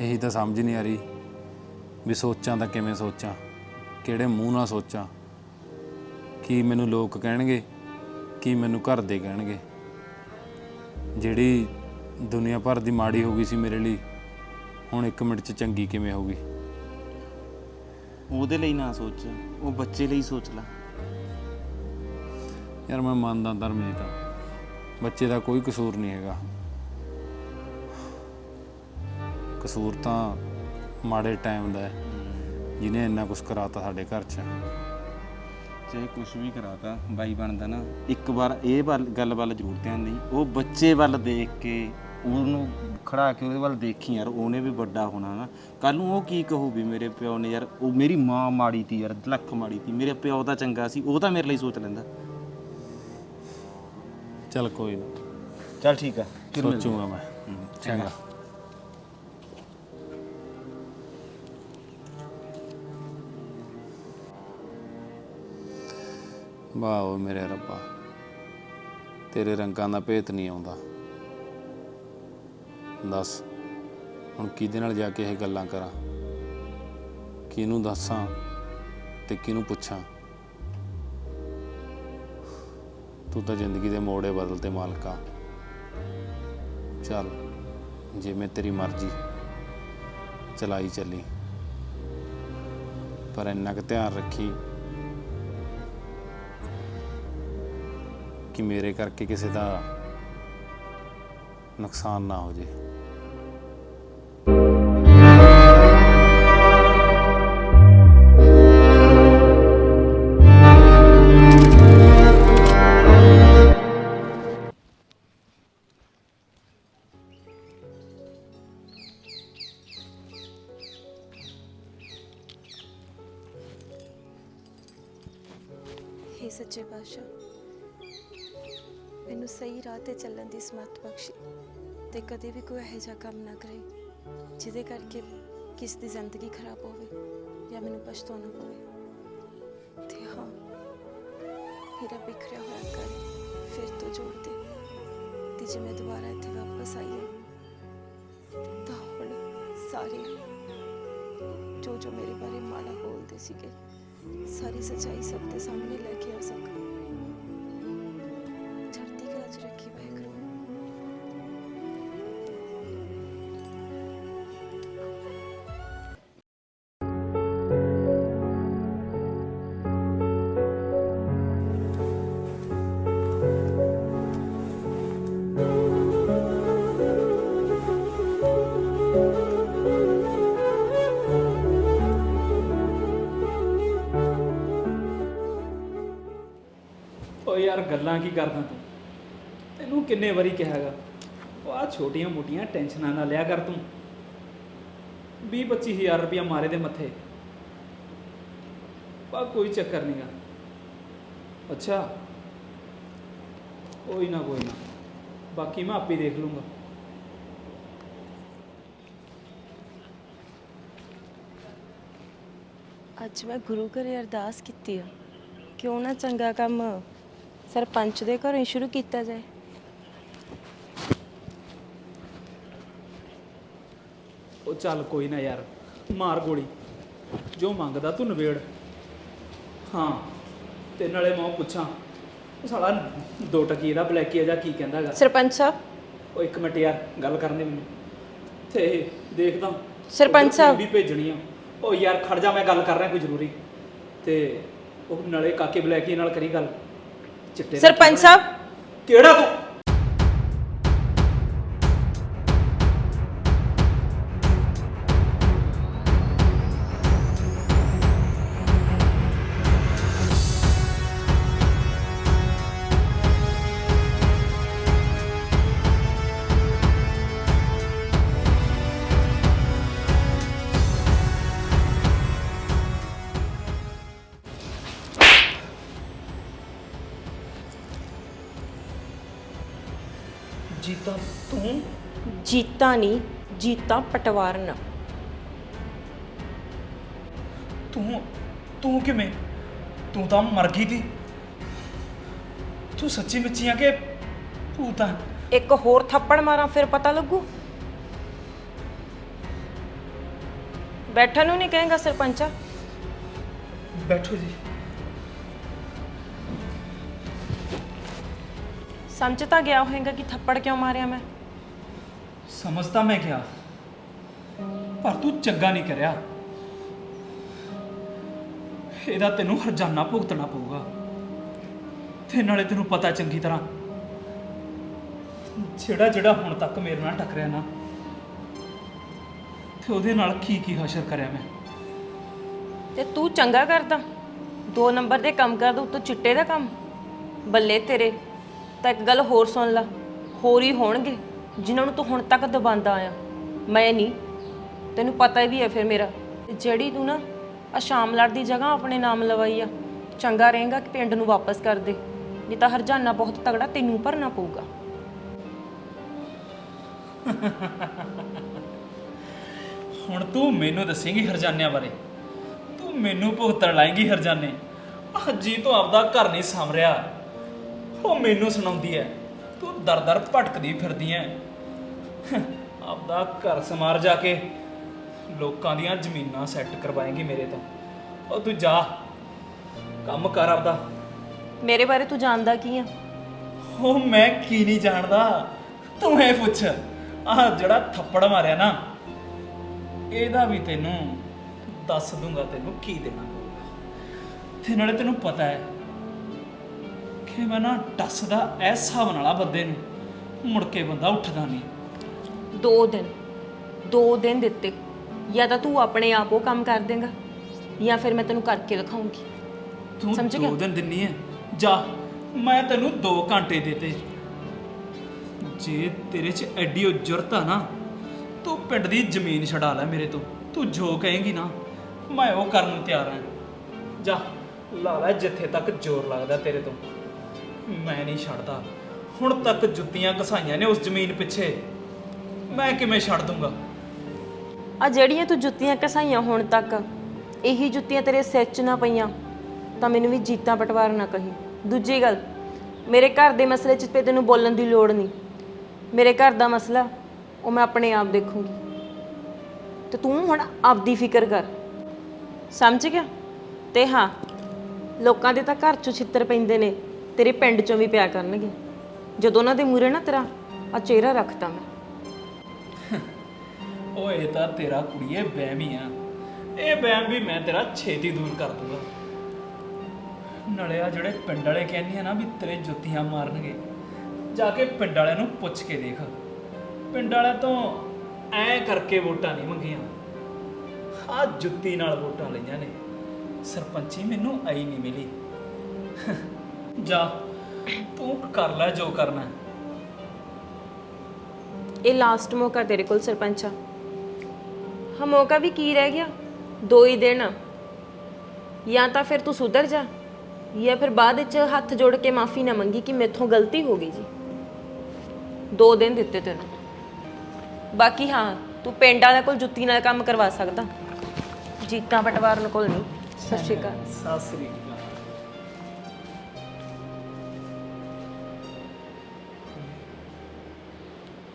S3: ਇਹੀ ਤਾਂ ਸਮਝ ਨਹੀਂ ਆ ਰਹੀ ਵੀ ਸੋਚਾਂ ਤਾਂ ਕਿਵੇਂ ਸੋਚਾਂ, ਕਿਹੜੇ ਮੂੰਹ ਨਾਲ ਸੋਚਾਂ। ਕੀ ਮੈਨੂੰ ਲੋਕ ਕਹਿਣਗੇ, ਕੀ ਮੈਨੂੰ ਘਰ ਦੇ ਕਹਿਣਗੇ। ਜਿਹੜੀ ਦੁਨੀਆ ਭਰ ਦੀ ਮਾੜੀ ਹੋ ਗਈ ਸੀ ਮੇਰੇ ਲਈ, ਹੁਣ 1 ਮਿੰਟ 'ਚ ਚੰਗੀ ਕਿਵੇਂ ਹੋ ਗਈ?
S2: ਉਹਦੇ ਲਈ ਨਾ ਸੋਚ ਉਹ ਬੱਚੇ ਲਈ ਸੋਚ ਲੈ।
S3: ਯਾਰ ਮੈਂ ਮੰਨਦਾ ਧਰਮਜੀਤ ਬੱਚੇ ਦਾ ਕੋਈ ਕਸੂਰ ਨਹੀਂ ਹੈਗਾ। ਕਸੂਰ ਤਾਂ ਮਾੜੇ ਟਾਈਮ ਦਾ ਹੈ। ਜਿਹਨੇ ਇੰਨਾ ਕੁਝ ਕਰਾਤਾ ਸਾਡੇ ਘਰ 'ਚ।
S2: ਚਾਹੇ ਕੁਝ ਵੀ ਕਰਾਤਾ ਬਾਈ ਬਣਦਾ ਨਾ ਇੱਕ ਵਾਰ ਇਹ ਵੱਲ ਗੱਲ ਵੱਲ ਜ਼ਰੂਰ ਧਿਆਨ ਦੇਈ। ਉਹ ਬੱਚੇ ਵੱਲ ਦੇਖ ਕੇ ਉਹਨੂੰ ਖੜਾ ਕੇ ਉਹਦੇ ਵੱਲ ਦੇਖੀ ਯਾਰ ਉਹਨੇ ਵੀ ਵੱਡਾ ਹੋਣਾ ਨਾ। ਕੱਲ ਨੂੰ ਉਹ ਕੀ ਕਹੂ ਵੀ ਮੇਰੇ ਪਿਓ ਨੇ ਯਾਰ ਉਹ ਮੇਰੀ ਮਾਂ ਮਾੜੀ ਤੀ ਯਾਰ ਲੱਖ ਮਾੜੀ ਤੀ। ਮੇਰੇ ਪਿਓ ਤਾਂ ਚੰਗਾ ਸੀ ਉਹ ਤਾਂ ਮੇਰੇ ਲਈ ਸੋਚ ਲੈਂਦਾ।
S3: ਚੱਲ ਕੋਈ ਨਾ।
S2: ਚੱਲ ਠੀਕ ਆ।
S3: ਸੋਚੂਗਾ ਮੈਂ। ਚੰਗਾ। ਵਾਹ ਓ ਮੇਰੇ ਰੱਬਾ। ਤੇਰੇ ਰੰਗਾਂ ਦਾ ਭੇਤ ਨਹੀਂ ਆਉਂਦਾ। ਦੱਸ, ਹੁਣ ਕਿਹਦੇ ਨਾਲ ਜਾ ਕੇ ਇਹ ਗੱਲਾਂ ਕਰਾਂ? ਕਿਹਨੂੰ ਦੱਸਾਂ ਤੇ ਕਿਹਨੂੰ ਪੁੱਛਾਂ? ਤੂੰ ਤਾਂ ਜ਼ਿੰਦਗੀ ਦੇ ਮੋੜੇ ਬਦਲ ਬਦਲਤੇ ਮਾਲਕਾ ਚੱਲ ਜਿਵੇਂ ਤੇਰੀ ਮਰਜ਼ੀ, ਚਲਾਈ ਚੱਲੀ। ਪਰ ਇੰਨਾ ਕੁ ਧਿਆਨ ਰੱਖੀ ਕਿ ਮੇਰੇ ਕਰਕੇ ਕਿਸੇ ਦਾ ਨੁਕਸਾਨ ਨਾ ਹੋ ਜੇ
S1: ਬਖਸ਼ੀ ਤੇ ਕਦੇ ਵੀ ਕੋਈ ਇਹੋ ਜਿਹਾ ਕੰਮ ਨਾ ਕਰੇ, ਜਿਹਦੇ ਕਰਕੇ ਕਿਸ ਦੀ ਜ਼ਿੰਦਗੀ ਖਰਾਬ ਹੋਵੇ ਜਾਂ ਮੈਨੂੰ ਪਛਤਾਉਣਾ ਪਵੇ। ਤੇ ਹਾਂ, ਮੇਰਾ ਬਿਖਰਿਆ ਹੋਇਆ ਘਰ ਫਿਰ ਤੋਂ ਜੋੜ ਦੇ ਤੇ ਜੇ ਮੈਂ ਦੁਬਾਰਾ ਇੱਥੇ ਵਾਪਸ ਆਈ ਹਾਂ, ਤਾਂ ਹੁਣ ਸਾਰੇ ਜੋ ਜੋ ਮੇਰੇ ਬਾਰੇ ਮਾੜਾ ਬੋਲਦੇ ਸੀਗੇ, ਸਾਰੀ ਸੱਚਾਈ ਸਭ ਦੇ ਸਾਹਮਣੇ ਲੈ ਕੇ ਆ ਸਕਾਂ।
S7: ਗੱਲਾਂ ਕੀ ਕਰਦਾ ਤੂੰ? ਤੈਨੂੰ ਕਿੰਨੇ ਵਾਰੀ ਕਿਹਾਗਾ, ਉਹ ਆ ਛੋਟੀਆਂ ਮੋਟੀਆਂ ਟੈਨਸ਼ਨਾਂ ਨਾ ਲਿਆ ਕਰ ਤੂੰ। 20 25000 ਰੁਪਇਆ ਮਾਰੇ ਦੇ ਮੱਥੇ। ਬਾ, ਕੋਈ ਚੱਕਰ ਨਹੀਂਗਾ ਅੱਛਾ। ਕੋਈ ਨਾ ਕੋਈ ਨਾ। ਬਾਕੀ ਮੈਂ ਆਪੇ ਦੇਖ ਲੂੰਗਾ।
S1: ਅੱਜ ਮੈਂ ਗੁਰੂ ਘਰੇ ਅਰਦਾਸ ਕੀਤੀ ਆ। ਕਿਉਂ ਨਾ ਚੰਗਾ ਕੰਮ ਸਰਪੰਚ ਦੇ ਘਰੋਂ ਹੀ ਸ਼ੁਰੂ ਕੀਤਾ ਜਾਏ।
S7: ਉਹ ਚੱਲ ਕੋਈ ਨਾ ਯਾਰ ਮਾਰ ਗੋਲੀ। ਜੋ ਮੰਗਦਾ ਤੂੰ ਨਵੇੜ ਹਾਂ ਤੇ ਨਾਲੇ ਮੈਂ ਉਹ ਪੁੱਛਾਂ ਉਹ ਸਾਲਾ ਦੋ ਟਕੀ ਇਹਦਾ ਬਲੈਕੀ ਜਾਂ ਕੀ ਕਹਿੰਦਾ ਹੈਗਾ।
S1: ਸਰਪੰਚ ਸਾਹਿਬ।
S7: ਉਹ ਇੱਕ ਮਿੰਟ ਯਾਰ ਗੱਲ ਕਰਨ ਦੇ ਮੈਨੂੰ। ਤੇ ਦੇਖਦਾ
S1: ਸਰਪੰਚ ਸਾਹਿਬ।
S7: ਵੀ ਭੇਜਣੀ ਆ। ਉਹ ਯਾਰ ਖੜ ਜਾ ਮੈਂ ਗੱਲ ਕਰ ਰਿਹਾ ਕੋਈ ਜ਼ਰੂਰੀ। ਤੇ ਉਹ ਨਾਲੇ ਕਾਕੇ ਬਲੈਕੀ ਨਾਲ ਕਰੀ ਗੱਲ। ਚਿੱਟੇ
S1: ਸਰਪੰਚ ਸਾਹਿਬ?
S7: ਕਿਹੜਾ ਤੂੰ?
S1: ਨਹੀਂ ਜੀਤਾ ਪਟਵਾਰਨ।
S7: ਤੂੰ ਤੂੰ ਕਿਵੇਂ? ਤੂੰ ਤਾਂ ਮਰ ਗਈ ਤੀ। ਤੂੰ ਸੱਚੀ ਮੁੱਚੀ ਆ ਕਿ ਤੂੰ ਤਾਂ
S1: ਇੱਕ ਹੋਰ ਥੱਪੜ ਮਾਰਾਂ ਫਿਰ ਪਤਾ ਲੱਗੂ। ਬੈਠਣ ਨੂੰ ਨਹੀਂ ਕਹੇਗਾ ਸਰਪੰਚਾ।
S7: ਬੈਠੋ ਜੀ।
S1: ਸਮਝ ਤਾਂ ਗਿਆ ਹੋਏਗਾ ਕਿ ਥੱਪੜ ਕਿਉਂ ਮਾਰਿਆ ਮੈਂ?
S7: ਸਮਝ ਤਾਂ ਮੈਂ ਗਿਆ ਪਰ ਤੂੰ ਚੰਗਾ ਨਹੀਂ ਕਰਿਆ। ਇਹਦਾ ਤੈਨੂੰ ਹਰਜਾਨਾ ਭੁਗਤਣਾ ਪਊਗਾ। ਤੇ ਨਾਲੇ ਤੈਨੂੰ ਪਤਾ ਚੰਗੀ ਤਰ੍ਹਾਂ, ਜਿਹੜਾ ਜਿਹੜਾ ਹੁਣ ਤੱਕ ਮੇਰੇ ਨਾਲ ਟਕਰਿਆ ਨਾ, ਤੇ ਉਹਦੇ ਨਾਲ ਕੀ ਕੀ ਹਸ਼ਰ ਕਰਿਆ ਮੈਂ।
S1: ਤੇ ਤੂੰ ਚੰਗਾ ਕਰਦਾ। ਦੋ ਨੰਬਰ ਦੇ ਕੰਮ ਕਰਦਾ, ਉੱਤੋਂ ਚਿੱਟੇ ਦਾ ਕੰਮ। ਬੱਲੇ ਤੇਰੇ, ਤਾਂ ਇੱਕ ਗੱਲ ਹੋਰ ਸੁਣ ਲਾ, ਹੋਰ ਹੀ ਹੋਣਗੇ। ਜਿਨ੍ਹਾਂ ਨੂੰ ਤੂੰ ਹੁਣ ਤੱਕ ਦਬਾਉਂਦਾ ਆ ਮੈਂ ਨਹੀਂ। ਤੈਨੂੰ ਪਤਾ ਵੀ ਹੈ ਫਿਰ ਮੇਰਾ। ਜਿਹੜੀ ਤੂੰ ਨਾ ਆ ਸ਼ਾਮਲਾਟ ਦੀ ਜਗ੍ਹਾ ਆਪਣੇ ਨਾਮ ਲਵਾਈ ਆ, ਚੰਗਾ ਰਹੇਗਾ ਕਿ ਪਿੰਡ ਨੂੰ ਵਾਪਸ ਕਰ ਦੇ। ਨਹੀਂ ਤਾਂ ਹਰਜਾਨਾ ਬਹੁਤ ਤਗੜਾ ਤੈਨੂੰ ਭਰਨਾ ਪਊਗਾ।
S7: ਹੁਣ ਤੂੰ ਮੈਨੂੰ ਦੱਸੇਂਗੀ ਹਰਜਾਨਿਆਂ ਬਾਰੇ। ਤੂੰ ਮੈਨੂੰ ਭੁਗਤਣ ਲਾਏਂਗੀ ਹਰਜਾਨੇ। ਆਹ ਜੀ ਤੂੰ ਆਪਦਾ ਘਰ ਨਹੀਂ ਸਾਂਭ ਰਿਹਾ ਉਹ ਮੈਨੂੰ ਸੁਣਾਉਂਦੀ ਐ ਤੂੰ ਦਰ ਦਰ ਭਟਕਦੀ ਫਿਰਦੀ ਐ ਆਪਦਾ ਘਰ ਸਮਾਰ ਜਾ ਕੇ ਲੋਕਾਂ ਦੀਆਂ ਜ਼ਮੀਨਾਂ ਸੈੱਟ ਕਰਵਾਏਂਗੀ ਮੇਰੇ ਤੋਂ। ਉਹ ਤੂੰ ਜਾ। ਕੰਮ ਕਰ ਆਪਦਾ।
S1: ਮੇਰੇ ਬਾਰੇ ਤੂੰ ਜਾਣਦਾ ਕੀ ਆ?
S7: ਉਹ ਮੈਂ ਕੀ ਨਹੀਂ ਜਾਣਦਾ? ਤੂੰ ਇਹ ਪੁੱਛ। ਆਹ ਜਿਹੜਾ ਥੱਪੜ ਮਾਰਿਆ ਨਾ ਇਹਦਾ ਵੀ ਤੈਨੂੰ ਦੱਸ ਦੂੰਗਾ ਤੈਨੂੰ ਕੀ ਦੇਣਾ ਪਊਗਾ। ਤੇ ਨਾਲੇ ਤੈਨੂੰ ਪਤਾ ਹੈ ਕਿ ਮੈਂ ਨਾ ਦੱਸਦਾ ਐ ਹਿਸਾਬ ਨਾਲ ਆ ਬੰਦੇ ਨੂੰ। ਮੁੜ ਕੇ ਬੰਦਾ ਉੱਠਦਾ ਨਹੀਂ।
S1: ਦੋ ਦਿਨ। ਦੋ ਦਿਨ ਦਿੱਤੇ। ਜਾਂ ਤਾਂ ਤੂੰ ਆਪਣੇ ਆਪ ਉਹ ਕੰਮ ਕਰ ਦੇਂਗਾ ਜਾਂ ਫਿਰ ਮੈਂ ਤੈਨੂੰ ਕਰਕੇ ਦਿਖਾਉਂਗੀ।
S7: ਤੂੰ
S1: ਸਮਝ ਗਿਆ?
S7: ਦੋ ਦਿਨ ਦਿੰਨੀ ਹੈ ਜਾ ਮੈਂ ਤੈਨੂੰ 2 ਘੰਟੇ ਦੇਤੇ। ਜੇ ਤੇਰੇ 'ਚ ਐਡੀ ਉਹ ਜੁਰਤ ਆ ਨਾ ਤੂੰ ਪਿੰਡ ਦੀ ਜ਼ਮੀਨ ਛਡਾ ਲੈ ਮੇਰੇ ਤੋਂ। ਤੂੰ ਜੋ ਕਹੇਂਗੀ ਨਾ ਮੈਂ ਉਹ ਕਰਨ ਨੂੰ ਤਿਆਰ ਹਾਂ ਜਾ ਲਾ ਲੈ ਜਿੱਥੇ ਤੱਕ ਜ਼ੋਰ ਲੱਗਦਾ ਤੇਰੇ ਤੋਂ। ਮੈਂ ਨਹੀਂ ਛੱਡਦਾ। ਹੁਣ ਤੱਕ ਜੁੱਤੀਆਂ ਘਸਾਈਆਂ ਨੇ ਉਸ ਜ਼ਮੀਨ ਪਿੱਛੇ। ਮੈਂ ਕਿਵੇਂ ਛੱਡ ਦੂੰਗਾ?
S1: ਆ ਜਿਹੜੀਆਂ ਤੂੰ ਜੁੱਤੀਆਂ ਘਸਾਈਆਂ ਹੁਣ ਤੱਕ, ਇਹੀ ਜੁੱਤੀਆਂ ਤੇਰੇ ਸਿਰ 'ਚ ਨਾ ਪਈਆਂ, ਤਾਂ ਮੈਨੂੰ ਵੀ ਜੀਤਾ ਪਟਵਾਰ ਨਾ ਕਹੀ। ਦੂਜੀ ਗੱਲ, ਮੇਰੇ ਘਰ ਦੇ ਮਸਲੇ 'ਚ ਤੇ ਤੈਨੂੰ ਬੋਲਣ ਦੀ ਲੋੜ ਨਹੀਂ। ਮੇਰੇ ਘਰ ਦਾ ਮਸਲਾ, ਉਹ ਮੈਂ ਆਪਣੇ ਆਪ ਦੇਖੂੰਗੀ। ਤੇ ਤੂੰ ਹੁਣ ਆਪਦੀ ਫਿਕਰ ਕਰ। ਸਮਝ ਗਿਆ? ਤੇ ਹਾਂ, ਲੋਕਾਂ ਦੇ ਤਾਂ ਘਰ 'ਚੋਂ ਛਿੱਤਰ ਪੈਂਦੇ ਨੇ, ਤੇਰੇ ਪਿੰਡ 'ਚੋਂ ਵੀ ਪਿਆ ਕਰਨਗੇ। ਜਦੋਂ ਉਹਨਾਂ ਦੇ ਮੂਰੇ ਨਾ ਤੇਰਾ ਆ ਚਿਹਰਾ ਰੱਖਤਾ ਮੈਂ।
S7: ਓਏ ਇਹ ਤਾਂ ਤੇਰਾ ਕੁੜੀਏ ਬਹਿਮੀ ਹੀ ਆ। ਇਹ ਵਹਿਮ ਵੀ ਮੈਂ ਤੇਰਾ ਛੇਤੀ ਦੂਰ ਕਰ ਦੂੰਗਾ। ਨਾਲੇ ਜਿਹੜੇ ਪਿੰਡ ਵਾਲੇ ਕਹਿੰਦੇ ਆ ਨਾ ਵੀ ਤੇਰੇ ਜੁੱਤੀਆਂ ਮਾਰਨਗੇ, ਜਾ ਕੇ ਪਿੰਡ ਵਾਲਿਆਂ ਨੂੰ ਪੁੱਛ ਕੇ ਦੇਖ। ਪਿੰਡ ਵਾਲਿਆਂ ਤੋਂ ਐ ਕਰਕੇ ਵੋਟਾਂ ਨਹੀਂ ਮੰਗੀਆਂ। ਆ ਜੁੱਤੀ ਨਾਲ ਵੋਟਾਂ ਲਈਆਂ ਨੇ। ਸਰਪੰਚੀ ਮੈਨੂੰ ਆਈ ਨਹੀਂ ਮਿਲੀ। ਜਾ, ਤੂੰ ਕਰ ਲੈ ਜੋ ਕਰਨਾ।
S1: ਇਹ ਲਾਸਟ ਮੌਕਾ ਤੇਰੇ ਕੋਲ ਸਰਪੰਚਾ। ਹਾਂ ਮੌਕਾ ਵੀ ਕੀ ਰਹਿ ਗਿਆ? ਦੋ ਹੀ ਦਿਨ। ਜਾਂ ਤਾਂ ਫਿਰ ਤੂੰ ਸੁਧਰ ਜਾ, ਜਾਂ ਫਿਰ ਬਾਅਦ ਵਿੱਚ ਹੱਥ ਜੋੜ ਕੇ ਮਾਫੀ ਨਾ ਮੰਗੀ ਕਿ ਮੇਥੋਂ ਗਲਤੀ ਹੋ ਗਈ ਜੀ। ਦੋ ਦਿਨ ਦਿੱਤੇ ਤੈਨੂੰ। ਬਾਕੀ ਹਾਂ, ਤੂੰ ਪਿੰਡ ਵਾਲਿਆਂ ਕੋਲ ਜੁੱਤੀ ਨਾਲ ਕੰਮ ਕਰਵਾ ਸਕਦਾ। ਜੀਤਾਂ ਪਟਵਾਰਨ ਕੋਲ ਨਹੀਂ। ਸਤਿ ਸ਼੍ਰੀ ਅਕਾਲ।
S7: ਸਤਿ ਸ੍ਰੀ ਅਕਾਲ।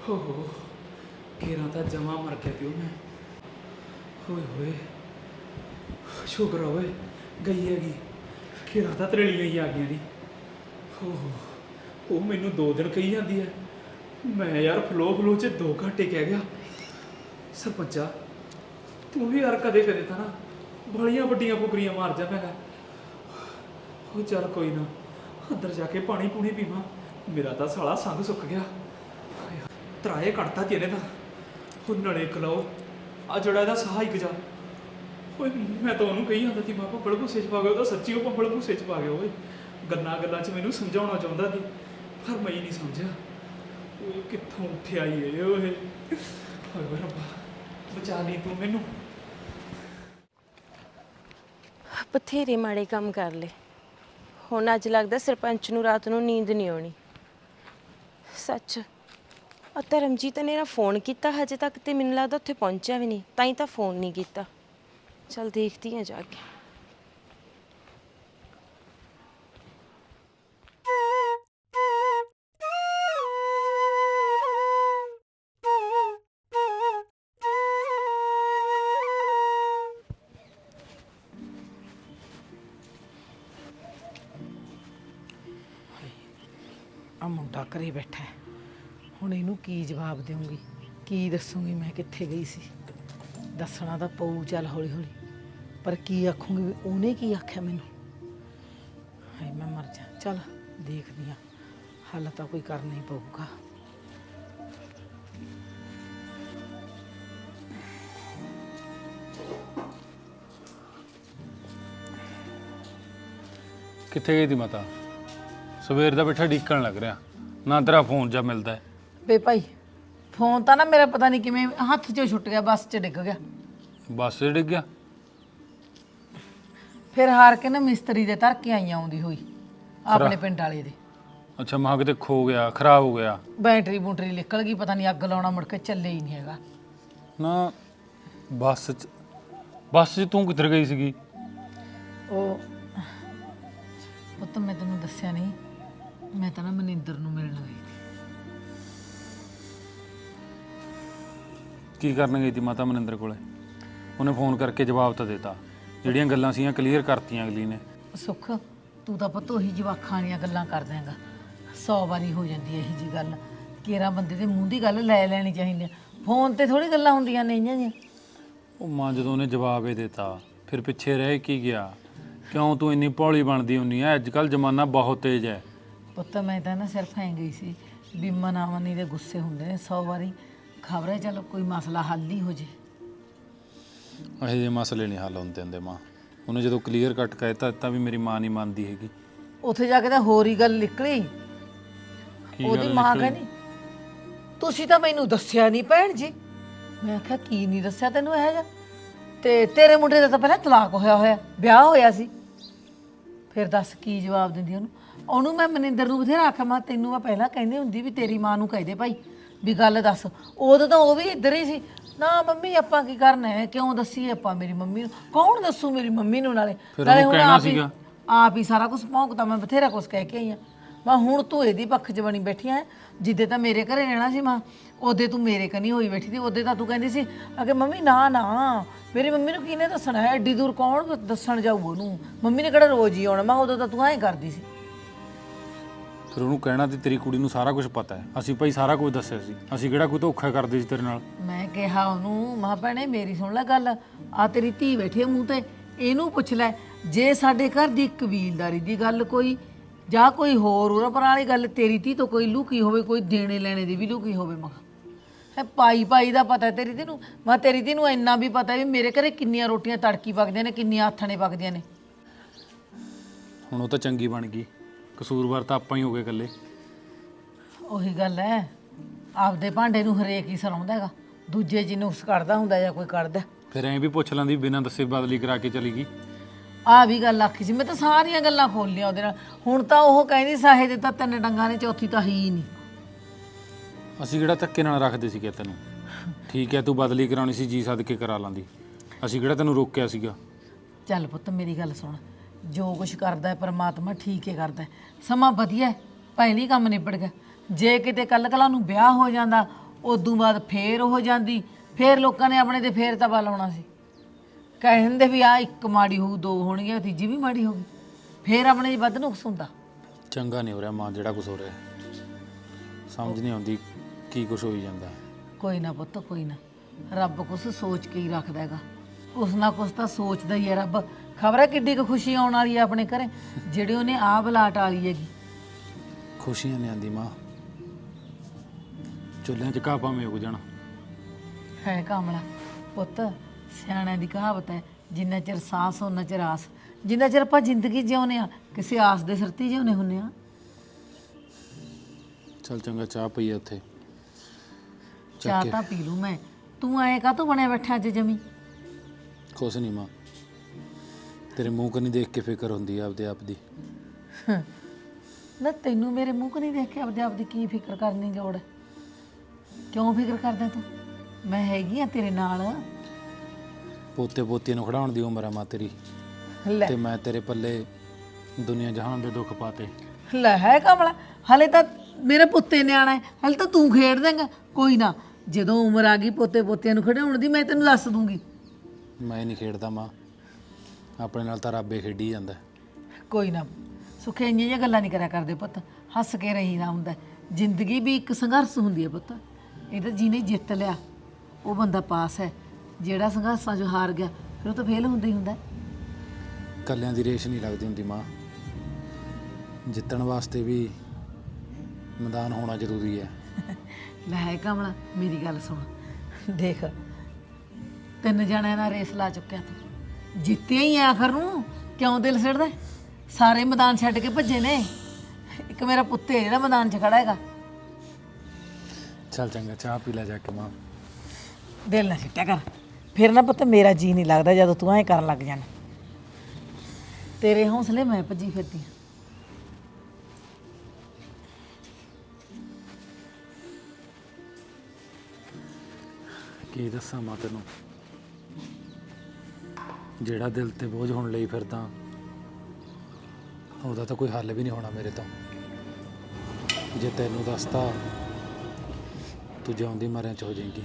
S7: ਹੋ ਹੋ ਕਿਰਾਂ ਤਾਂ ਜਮਾ ਮਰ ਗਿਆ ਪਿਓ ਮੈਂ। ਹੋਏ ਹੋਏ। ਸ਼ੁਕਰ ਆ ਓਏ, ਗਈ ਹੈਗੀ। ਕਿਰਾਂ ਤਾਂ ਤਰਲੀਆਂ ਹੀ ਆ ਗਈਆਂ ਦੀ। ਹੋ ਉਹ ਮੈਨੂੰ ਦੋ ਦਿਨ ਕਹੀ ਜਾਂਦੀ ਹੈ ਮੈਂ ਯਾਰ ਫਲੋ ਫਲੋ ਚ ਦੋ ਘੰਟੇ ਕਹਿ ਗਿਆ। ਸਰਪੰਚਾ ਤੂੰ ਵੀ ਯਾਰ ਕਦੇ ਕਦੇ ਤਾਂ ਨਾ। ਬੜੀਆਂ ਵੱਡੀਆਂ ਪੁਕਰੀਆਂ ਮਾਰ ਜਾ ਮੈਂ ਉਹ ਚੱਲ ਕੋਈ ਨਾ, ਅੰਦਰ ਜਾ ਕੇ ਪਾਣੀ ਪੂਣੀ ਪੀਵਾਂ। ਮੇਰਾ ਤਾਂ ਸਾਲਾ ਸੰਗ ਸੁੱਕ ਗਿਆ। ਤਰਾਏ ਕੱਢਤਾ ਤੇਰੇ ਤਾਂ। ਉਹ ਨਲੇ ਕਲਾਓ ਆ ਜਿਹੜਾ ਇਹਦਾ ਸਹਾਇਕ ਜਾ। ਓਏ ਮੈਂ ਤਾਂ ਉਹਨੂੰ ਕਹੀ ਜਾਂਦਾ ਸੀ ਮਾਪਾ ਬੜ ਗੁੱਸੇ ਚ ਪਾ ਗਿਆ ਉਹ ਤਾਂ ਸੱਚੀ ਉਹ ਪੰਬਲ ਗੁੱਸੇ ਚ ਪਾ ਗਿਆ ਓਏ। ਗੱਲਾਂ ਗੱਲਾਂ ਚ ਮੈਨੂੰ ਸਮਝਾਉਣਾ ਚਾਹੁੰਦਾ ਸੀ ਪਰ ਮੈਂ ਹੀ ਨਹੀਂ ਸਮਝਿਆ। ਓਏ ਕਿੱਥੋਂ ਉੱਠਿਆ ਈ ਇਹ ਓਏ? ਓਏ ਰੱਬਾ ਬਚਾ ਲਈ ਤੂੰ ਮੈਨੂੰ।
S1: ਬਥੇਰੇ ਮਾੜੇ ਕੰਮ ਕਰ ਲਏ। ਹੁਣ ਅੱਜ ਲੱਗਦਾ ਸਰਪੰਚ ਨੂੰ ਰਾਤ ਨੂੰ ਨੀਂਦ ਨਹੀਂ ਆਉਣੀ। ਸੱਚ। ਆ ਧਰਮਜੀਤ ਨੇ ਨਾ ਫੋਨ ਕੀਤਾ ਹਜੇ ਤੱਕ ਤੇ ਮੈਨੂੰ ਲੱਗਦਾ ਉੱਥੇ ਪਹੁੰਚਿਆ ਵੀ ਨਹੀਂ, ਤਾਂ ਹੀ ਤਾਂ ਫੋਨ ਨਹੀਂ ਕੀਤਾ। ਚਲ ਦੇਖਦੀ ਆ ਜਾ ਕੇ।
S6: ਕੀ ਜਵਾਬ ਦੇਵਾਂਗੀ? ਕੀ ਦੱਸੂਗੀ ਮੈਂ ਕਿੱਥੇ ਗਈ ਸੀ? ਦੱਸਣਾ ਤਾਂ ਪਊ ਚੱਲ ਹੌਲੀ ਹੌਲੀ ਪਰ ਕੀ ਆਖੂੰਗੀ? ਵੀ ਉਹਨੇ ਕੀ ਆਖਿਆ ਮੈਨੂੰ? ਹਾਏ, ਮੈਂ ਮਰ ਜਾ। ਚੱਲ, ਦੇਖਦੀ ਆ। ਹੱਲ ਤਾਂ ਕੋਈ ਕਰਨਾ ਹੀ ਪਊਗਾ।
S3: ਕਿੱਥੇ ਗਈ ਤੀ ਮਾਤਾ? ਸਵੇਰ ਦਾ ਬੈਠਾ ਡੀਕਣ ਲੱਗ ਰਿਹਾ। ਨਾ ਤੇਰਾ ਫੋਨ ਜਾ ਮਿਲਦਾ ਹੈ।
S6: ਵੇ ਭਾਈ। ਫੋਨ ਤਾਂ ਨਾ ਮੇਰਾ ਪਤਾ ਨਹੀਂ ਕਿਵੇਂ ਹੱਥ 'ਚੋਂ ਛੁੱਟ ਗਿਆ ਬੱਸ 'ਚ ਡਿੱਗ ਗਿਆ।
S3: ਬੱਸ 'ਚ ਡਿੱਗ ਗਿਆ?
S6: ਫਿਰ ਹਾਰ ਕੇ ਨਾ ਮਿਸਤਰੀ ਦੇ ਧਰ ਕੇ ਆਈਆਂ ਆਉਂਦੀ ਹੋਈ ਆਪਣੇ ਪਿੰਡ ਵਾਲੇ ਦੇ।
S3: ਅੱਛਾ ਮਾਂ ਕਿਤੇ ਖੋ ਗਿਆ ਖਰਾਬ ਹੋ ਗਿਆ।
S6: ਬੈਟਰੀ ਬੂਟਰੀ ਨਿਕਲ ਗਈ ਪਤਾ ਨਹੀਂ ਅੱਗ ਲਾਉਣਾ ਮੁੜ ਕੇ ਚੱਲੇ ਹੀ ਨਹੀਂ ਹੈਗਾ।
S3: ਨਾ ਬੱਸ 'ਚ ਬੱਸ 'ਚ ਤੂੰ ਕਿੱਧਰ ਗਈ ਸੀਗੀ?
S6: ਉਹ ਉਹ ਤਾਂ ਮੈਂ ਤੈਨੂੰ ਦੱਸਿਆ ਨਹੀਂ ਮੈਂ ਤਾਂ ਨਾ ਮਨਿੰਦਰ ਨੂੰ ਮਿਲਣ ਗਈ ਸੀ।
S3: ਕੀ ਕਰਨ ਗਈ ਤੀ ਮਾਤਾ ਮਨਿੰਦਰ ਕੋਲੇ? ਉਹਨੇ ਫੋਨ ਕਰਕੇ ਜਵਾਬ ਤਾਂ ਦਿੱਤਾ। ਜਿਹੜੀਆਂ ਗੱਲਾਂ ਸੀਆਂ ਕਲੀਅਰ ਕਰਤੀਆਂ ਅਗਲੀ ਨੇ।
S6: ਸੁੱਖ ਤੂੰ ਤਾਂ ਪੁੱਤ ਉਹੀ ਜਵਾਖਾਂ ਵਾਲੀਆਂ ਗੱਲਾਂ ਕਰ ਦੇਂਗਾ 100 ਵਾਰੀ ਹੋ ਜਾਂਦੀ ਹੈ ਇਹੀ ਜੀ ਗੱਲ। ਕੇਰਾ ਬੰਦੇ ਦੇ ਮੂੰਹ ਦੀ ਗੱਲ ਲੈ ਲੈਣੀ ਚਾਹੀਦੀ ਹੈ ਫੋਨ ਤੇ ਥੋੜੀ ਗੱਲਾਂ ਹੁੰਦੀਆਂ ਨੇ ਇੰਨੀਆਂ ਜਿਹੀਆਂ।
S3: ਉਹ ਮਾਂ ਜਦੋਂ ਉਹਨੇ ਜਵਾਬ ਇਹ ਦਿੱਤਾ ਫਿਰ ਪਿੱਛੇ ਰਹਿ ਕੀ ਗਿਆ? ਕਿਉਂ ਤੂੰ ਇੰਨੀ ਭੋਲੀ ਬਣਦੀ ਹੁੰਨੀ ਐ? ਅੱਜ ਕੱਲ ਜ਼ਮਾਨਾ ਬਹੁਤ ਤੇਜ਼ ਹੈ
S6: ਪੁੱਤ ਮੈਂ ਤਾਂ ਨਾ ਸਿਰਫ ਐਂ ਗਈ ਸੀ ਵੀ ਮਨਾਵਨੀ ਦੇ ਗੁੱਸੇ ਹੁੰਦੇ ਨੇ 100 ਵਾਰੀ। ਖਬਰੇ ਚਲ ਕੋਈ ਮਸਲਾ ਹੱਲ ਹੀ ਹੋ ਜੇ।
S3: ਇਹੋ ਜਿਹੇ ਮਸਲੇ ਨਹੀਂ ਹੱਲ ਹੁੰਦੇ ਹੁੰਦੇ ਮਾਂ। ਉਹਨੇ ਜਦੋਂ ਕਲੀਅਰ ਕੱਟ ਕਹਿਤਾ ਤਾਂ ਵੀ ਮੇਰੀ ਮਾਂ ਨਹੀਂ ਮੰਨਦੀ ਹੈਗੀ।
S6: ਉੱਥੇ ਜਾ ਕੇ ਤਾਂ ਹੋਰ ਹੀ ਗੱਲ ਨਿਕਲੀ।
S3: ਕੀ
S6: ਉਹਦੀ
S3: ਗੱਲ
S6: ਮਾਂ
S3: ਨਿਕਲੀ?
S6: ਕਹਿੰਦੀ ਤੁਸੀਂ ਤਾਂ ਮੈਨੂੰ ਦੱਸਿਆ ਨਹੀਂ ਭੈਣ ਜੀ। ਮੈਂ ਕਿਹਾ ਕੀ ਨਹੀਂ ਦੱਸਿਆ ਤੈਨੂੰ ਇਹ ਜਿਹਾ? ਤੇ ਤੇਰੇ ਮੁੰਡੇ ਦਾ ਤਾਂ ਪਹਿਲਾਂ ਤਲਾਕ ਹੋਇਆ ਹੋਇਆ ਵਿਆਹ ਹੋਇਆ ਸੀ। ਫਿਰ ਦੱਸ ਕੀ ਜਵਾਬ ਦਿੰਦੀ ਉਹਨੂੰ? ਉਹਨੂੰ ਮੈਂ ਮਨਿੰਦਰ ਨੂੰ ਬਥੇਰਾ ਆਖਿਆ ਮੈਂ ਤੈਨੂੰ ਮੈਂ ਪਹਿਲਾਂ ਕਹਿੰਦੀ ਹੁੰਦੀ ਵੀ ਤੇਰੀ ਮਾਂ ਨੂੰ ਕਹਿ ਦੇ ਭਾਈ। ਵੀ ਗੱਲ ਦੱਸ। ਉਦੋਂ ਤਾਂ ਉਹ ਵੀ ਇੱਧਰ ਹੀ ਸੀ। ਨਾ ਮੰਮੀ ਆਪਾਂ ਕੀ ਕਰਨਾ ਹੈ? ਕਿਉਂ ਦੱਸੀਏ ਆਪਾਂ ਮੇਰੀ ਮੰਮੀ ਨੂੰ? ਕੌਣ ਦੱਸੂ ਮੇਰੀ ਮੰਮੀ ਨੂੰ ਨਾਲੇ? ਨਾਲੇ ਹੁਣ ਆਪ ਹੀ। ਆਪ ਹੀ ਸਾਰਾ ਕੁਝ ਭੌਂਕਦਾ। ਮੈਂ ਬਥੇਰਾ ਕੁਝ ਕਹਿ ਕੇ ਆਈ ਆ ਮੈਂ ਹੁਣ ਤੂੰ ਇਹਦੀ ਪੱਖ 'ਚ ਬਣੀ ਬੈਠੀ ਆ ਜਿੱਦੇ ਤਾਂ ਮੇਰੇ ਘਰੇ ਰਹਿਣਾ ਸੀ ਮਾਂ ਉਹਦੇ ਤੂੰ ਮੇਰੇ ਕਨੀ ਹੋਈ ਬੈਠੀ ਸੀ। ਉਹਦੇ ਤਾਂ ਤੂੰ ਕਹਿੰਦੀ ਸੀ ਅਗੇ ਮੰਮੀ ਨਾ ਨਾ। ਮੇਰੀ ਮੰਮੀ ਨੂੰ ਕਿਹਨੇ ਦੱਸਣਾ ਹੈ? ਐਡੀ ਦੂਰ ਕੌਣ ਦੱਸਣ ਜਾਊ ਉਹਨੂੰ? ਮੰਮੀ ਨੇ ਕਿਹੜਾ ਰੋਜ਼ ਹੀ ਆਉਣਾ? ਮੈਂ ਉਦੋਂ ਤਾਂ ਤੂੰ ਐਂ ਕਰਦੀ ਸੀ।
S3: ਫਿਰ ਉਹਨੂੰ ਕਹਿਣਾ ਤੇ ਤੇਰੀ ਕੁੜੀ ਨੂੰ ਸਾਰਾ ਕੁਝ ਪਤਾ ਹੈ। ਅਸੀਂ ਭਾਈ ਸਾਰਾ ਕੁਝ ਦੱਸਿਆ ਸੀ। ਅਸੀਂ ਕਿਹੜਾ ਕੋਈ ਧੋਖਾ ਕਰਦੇ ਸੀ ਤੇਰੇ ਨਾਲ?
S6: ਮੈਂ ਕਿਹਾ ਉਹਨੂੰ ਮਾਂ ਭੈਣੇ ਮੇਰੀ ਸੁਣ ਲੈ ਗੱਲ। ਆ ਤੇਰੀ ਧੀ ਬੈਠੀ ਆ ਮੂੰਹ ਤੇ ਇਹਨੂੰ ਪੁੱਛ ਲੈ ਜੇ ਸਾਡੇ ਘਰ ਦੀ ਕਬੀਲਦਾਰੀ ਦੀ ਗੱਲ ਕੋਈ ਜਾਂ ਕੋਈ ਹੋਰ ਉਰਾ ਪਰ ਵਾਲੀ ਗੱਲ ਤੇਰੀ ਧੀ ਤੋਂ ਕੋਈ ਲੁਕੀ ਹੋਵੇ ਕੋਈ ਦੇਣੇ ਲੈਣੇ ਦੀ ਵੀ ਲੁਕੀ ਹੋਵੇ ਮਾਂ ਹੈ ਪਾਈ ਪਾਈ ਦਾ ਪਤਾ ਤੇਰੀ ਧੀ ਨੂੰ। ਮੈਂ ਤੇਰੀ ਧੀ ਨੂੰ ਇੰਨਾ ਵੀ ਪਤਾ ਵੀ ਮੇਰੇ ਘਰੇ ਕਿੰਨੀਆਂ ਰੋਟੀਆਂ ਤੜਕੀ ਪੱਕਦੀਆਂ ਨੇ ਕਿੰਨੀਆਂ ਆਥਣੇ ਪੱਕਦੀਆਂ ਨੇ।
S3: ਹੁਣ ਉਹ ਤਾਂ ਚੰਗੀ ਬਣ ਗਈ। ਕਸੂਰਵਾਰ ਤਾਂ ਆਪਾਂ ਹੀ ਹੋ ਗਏ ਇਕੱਲੇ।
S6: ਉਹੀ ਗੱਲ ਹੈ ਆਪਦੇ ਭਾਂਡੇ ਨੂੰ ਹਰੇਕ ਹੀ ਸਰਾਉਂਦਾ ਹੈਗਾ। ਦੂਜੇ ਜੀ ਨੁਕਸ ਕੱਢਦਾ ਹੁੰਦਾ ਜਾਂ ਕੋਈ ਕੱਢਦਾ
S3: ਫਿਰ ਐਂ ਵੀ ਪੁੱਛ ਲੈਂਦੀ ਬਿਨਾਂ ਦੱਸੇ ਬਦਲੀ ਕਰਾ ਕੇ ਚਲੀ ਗਈ।
S6: ਆ ਵੀ ਗੱਲ ਆਖੀ ਸੀ। ਮੈਂ ਤਾਂ ਸਾਰੀਆਂ ਗੱਲਾਂ ਖੋਲ ਲਈਆਂ ਉਹਦੇ ਨਾਲ। ਹੁਣ ਤਾਂ ਉਹ ਕਹਿੰਦੀ ਸਾਹੇ ਦੇ ਤਾਂ ਤਿੰਨ ਡੰਗਾਂ ਨੇ ਚੌਥੀ ਤਾਂ ਹੀ ਨਹੀਂ।
S3: ਅਸੀਂ ਕਿਹੜਾ ਧੱਕੇ ਨਾਲ ਰੱਖਦੇ ਸੀਗੇ ਤੈਨੂੰ? ਠੀਕ ਹੈ ਤੂੰ ਬਦਲੀ ਕਰਾਉਣੀ ਸੀ ਜੀ ਸਦਕੇ ਕਰਾ ਲਾਂਦੀ। ਅਸੀਂ ਕਿਹੜਾ ਤੈਨੂੰ ਰੋਕਿਆ ਸੀਗਾ?
S6: ਚੱਲ ਪੁੱਤ ਮੇਰੀ ਗੱਲ ਸੁਣ। ਜੋ ਕੁਛ ਕਰਦਾ ਹੈ ਪਰਮਾਤਮਾ ਠੀਕ ਹੀ ਕਰਦਾ ਹੈ। ਸਮਾਂ ਵਧੀਆ ਹੈ ਪਹਿਲੀ ਕੰਮ ਨਿਬੜ ਗਿਆ। ਜੇ ਕਿਤੇ ਕੱਲ ਕਲਾ ਨੂੰ ਵਿਆਹ ਹੋ ਜਾਂਦਾ ਉਦੋਂ ਬਾਅਦ ਫੇਰ ਹੋ ਜਾਂਦੀ ਫੇਰ ਲੋਕਾਂ ਨੇ ਆਪਣੇ ਤੇ ਫੇਰ ਤਬਾ ਲਾਉਣਾ ਸੀ। ਕਹਿੰਦੇ ਵੀ ਆ ਇੱਕ ਮਾੜੀ ਹੋਊ ਦੋ ਹੋਣਗੀਆਂ ਤੀਜੀ ਵੀ ਮਾੜੀ ਹੋਊਗੀ। ਫੇਰ ਆਪਣੇ 'ਚ ਵੱਧ ਨੁਕਸ ਹੁੰਦਾ।
S3: ਚੰਗਾ ਨਹੀਂ ਹੋ ਰਿਹਾ ਮਾਂ ਜਿਹੜਾ ਕੁਝ ਹੋ ਰਿਹਾ। ਸਮਝ ਨਹੀਂ ਆਉਂਦੀ ਕੀ ਕੁਝ ਹੋਈ ਜਾਂਦਾ
S6: ਕੋਈ ਨਾ ਪੁੱਤ ਕੋਈ ਨਾ। ਰੱਬ ਕੁਛ ਸੋਚ ਕੇ ਹੀ ਰੱਖਦਾ ਹੈਗਾ। ਕੁਛ ਨਾ ਕੁਛ ਤਾਂ ਸੋਚਦਾ ਹੀ ਹੈ ਰੱਬ। ਖਬਰ ਹੈ ਕਿੱਡੀ ਕੁ ਖੁਸ਼ੀ ਆਉਣ ਵਾਲੀ ਹੈ ਆਪਣੇ ਘਰੇ? ਜਿਹੜੇ ਉਹਨੇ ਆਹ ਬਲਾਟ ਵਾਲੀ ਹੈਗੀ।
S3: ਖੁਸ਼ੀਆਂ ਨਹੀਂ ਆਂਦੀ ਮਾਂ। ਚੁੱਲ੍ਹਿਆਂ 'ਚ ਘਾਹ ਭਾਵੇਂ ਉਗ ਜਾਣ।
S6: ਹੈ ਕਾਮਲਾ ਪੁੱਤ ਸਿਆਣਿਆਂ ਦੀ ਕਹਾਵਤ ਹੈ ਜਿੰਨਾ ਚਿਰ ਸਾਸ ਉਹਨਾਂ ਚਿਰ ਆਸ। ਜਿੰਨਾ ਚਿਰ ਆਪਾਂ ਜ਼ਿੰਦਗੀ ਜਿਉਂਦੇ ਆ ਕਿਸੇ ਆਸ ਦੇ ਸਿਰ ਤੇ ਹੀ ਜਿਉਂਦੇ ਹੁੰਨੇ ਆ
S3: ਚੱਲ ਚੰਗਾ ਚਾਹ ਪਈ ਆ ਉੱਥੇ।
S6: ਚਾਹ ਤਾਂ ਪੀ ਲੂ ਮੈਂ। ਤੂੰ ਐ ਕਾ ਤੂੰ ਬਣਿਆ ਬੈਠਾ ਅੱਜ ਜਮੀ?
S3: ਕੁਛ ਨਹੀਂ ਮਾਂ। ਤੇਰੇ ਮੂੰਹ ਕਨੀ ਦੇਖ ਕੇ ਫਿਕਰ ਹੁੰਦੀ ਆ ਆਪਦੇ ਆਪ ਦੀ।
S6: ਨਾ ਤੈਨੂੰ ਮੇਰੇ ਮੂੰਹ ਕੋ ਨਹੀਂ ਦੇਖ ਕੇ ਆਪਦੇ ਆਪ ਦੀ ਕੀ ਫਿਕਰ ਕਰਨੀ ਲੋੜ? ਹੈ ਕਿਉਂ ਫਿਕਰ ਕਰਦਾ ਤੂੰ? ਮੈਂ ਹੈਗੀ ਆ ਤੇਰੇ ਨਾਲ।
S3: ਪੋਤੇ ਪੋਤੀ ਨੂੰ ਖੜਾਉਣ ਦੀ ਉਮਰ ਆ ਮਾਂ ਤੇਰੀ।
S6: ਲੈ।
S3: ਤੇ ਮੈਂ ਤੇਰੇ ਪੱਲੇ ਦੁਨੀਆ ਜਹਾਨ ਦੇ ਦੁੱਖ ਪਾਤੇ।
S6: ਲੈ ਹੈ ਕਮਲਾ ਹਲੇ ਤਾਂ ਮੇਰੇ ਪੁੱਤੇ ਨਿਆਣਾ ਹੈ ਹਲੇ ਤਾਂ ਤੂੰ ਖੇਡ ਦੇਂਗਾ। ਕੋਈ ਨਾ ਜਦੋਂ ਉਮਰ ਆ ਗਈ ਪੋਤੇ ਪੋਤਿਆਂ ਨੂੰ ਖੜਾਉਣ ਦੀ ਮੈਂ ਤੈਨੂੰ ਦੱਸ ਦੂੰਗੀ।
S3: ਮੈਂ ਨਹੀਂ ਖੇਡਦਾ ਮਾਂ। ਆਪਣੇ ਨਾਲ ਤਾਂ ਰੱਬੇ ਖੇਡੀ ਜਾਂਦਾ।
S6: ਕੋਈ ਨਾ ਸੁਖੇ ਇੰਨੀਆਂ ਜਿਹੀਆਂ ਗੱਲਾਂ ਨਹੀਂ ਕਰਿਆ ਕਰਦੇ ਪੁੱਤ। ਹੱਸ ਕੇ ਰਹੀਦਾ ਹੁੰਦਾ। ਜ਼ਿੰਦਗੀ ਵੀ ਇੱਕ ਸੰਘਰਸ਼ ਹੁੰਦੀ ਹੈ ਪੁੱਤ। ਇਹ ਤਾਂ ਜਿਹਨੇ ਜਿੱਤ ਲਿਆ। ਉਹ ਬੰਦਾ ਪਾਸ ਹੈ। ਜਿਹੜਾ ਸੰਘਰਸ਼ਾਂ 'ਚ ਹਾਰ ਗਿਆ ਫਿਰ ਉਹ ਤਾਂ ਫੇਲ ਹੁੰਦਾ ਹੀ ਹੁੰਦਾ।
S3: ਕੱਲਿਆਂ ਦੀ ਰੇਸ਼ ਨਹੀਂ ਲੱਗਦੀ ਹੁੰਦੀ ਮਾਂ। ਜਿੱਤਣ ਵਾਸਤੇ ਵੀ ਮੈਦਾਨ ਹੋਣਾ ਜ਼ਰੂਰੀ ਹੈ।
S6: ਲੈ ਹੈ ਕਮਲਾ ਮੇਰੀ ਗੱਲ ਸੁਣ। ਦੇਖ ਤਿੰਨ ਜਣਿਆਂ ਨਾਲ ਰੇਸ ਲਾ ਚੁੱਕਿਆ ਤੂੰ। ਜਿੱਤਿਆ ਹੀ ਆ ਆਖਰ ਨੂੰ। ਕਿਉਂ ਦਿਲ ਸਿੜਦਾ? ਹੈ? ਸਾਰੇ ਮੈਦਾਨ ਛੱਡ ਕੇ ਭੱਜੇ ਨੇ। ਇੱਕ ਮੇਰਾ ਪੁੱਤ ਹੈ ਜਿਹੜਾ ਮੈਦਾਨ 'ਚ ਖੜਾ ਹੈਗਾ।
S3: ਚੱਲ ਚੰਗਾ ਚਾਹ ਪੀ ਲੈ ਜਾ ਕੇ ਮਾਂ।
S6: ਦਿਲ ਨਾ ਛੱਟਿਆ ਕਰ। ਫਿਰ ਨਾ ਪੁੱਤ ਮੇਰਾ ਜੀ ਨਹੀਂ ਲੱਗਦਾ ਜਦੋਂ ਤੂੰ ਐਂ ਕਰਨ ਲੱਗ ਜਾਣਾ। ਤੇਰੇ ਹੌਸਲੇ ਮੈਂ ਭੱਜੀ ਫਿਰਦੀ ਹਾਂ।
S3: ਕੀ ਦੱਸਾਂ ਮਾਂ ਤੈਨੂੰ? ਜਿਹੜਾ ਦਿਲ ਤੇ ਬੋਝ ਹੋਣ ਲਈ ਫਿਰਦਾ, ਉਹਦਾ ਤਾਂ ਕੋਈ ਹੱਲ ਵੀ ਨਹੀਂ ਹੋਣਾ ਮੇਰੇ ਤੋਂ। ਜੇ ਤੈਨੂੰ ਦੱਸਤਾ, ਤੂੰ ਜਿਉਂਦੀ ਮਰਿਆਂ ਚ ਹੋ ਜਾਏਗੀ।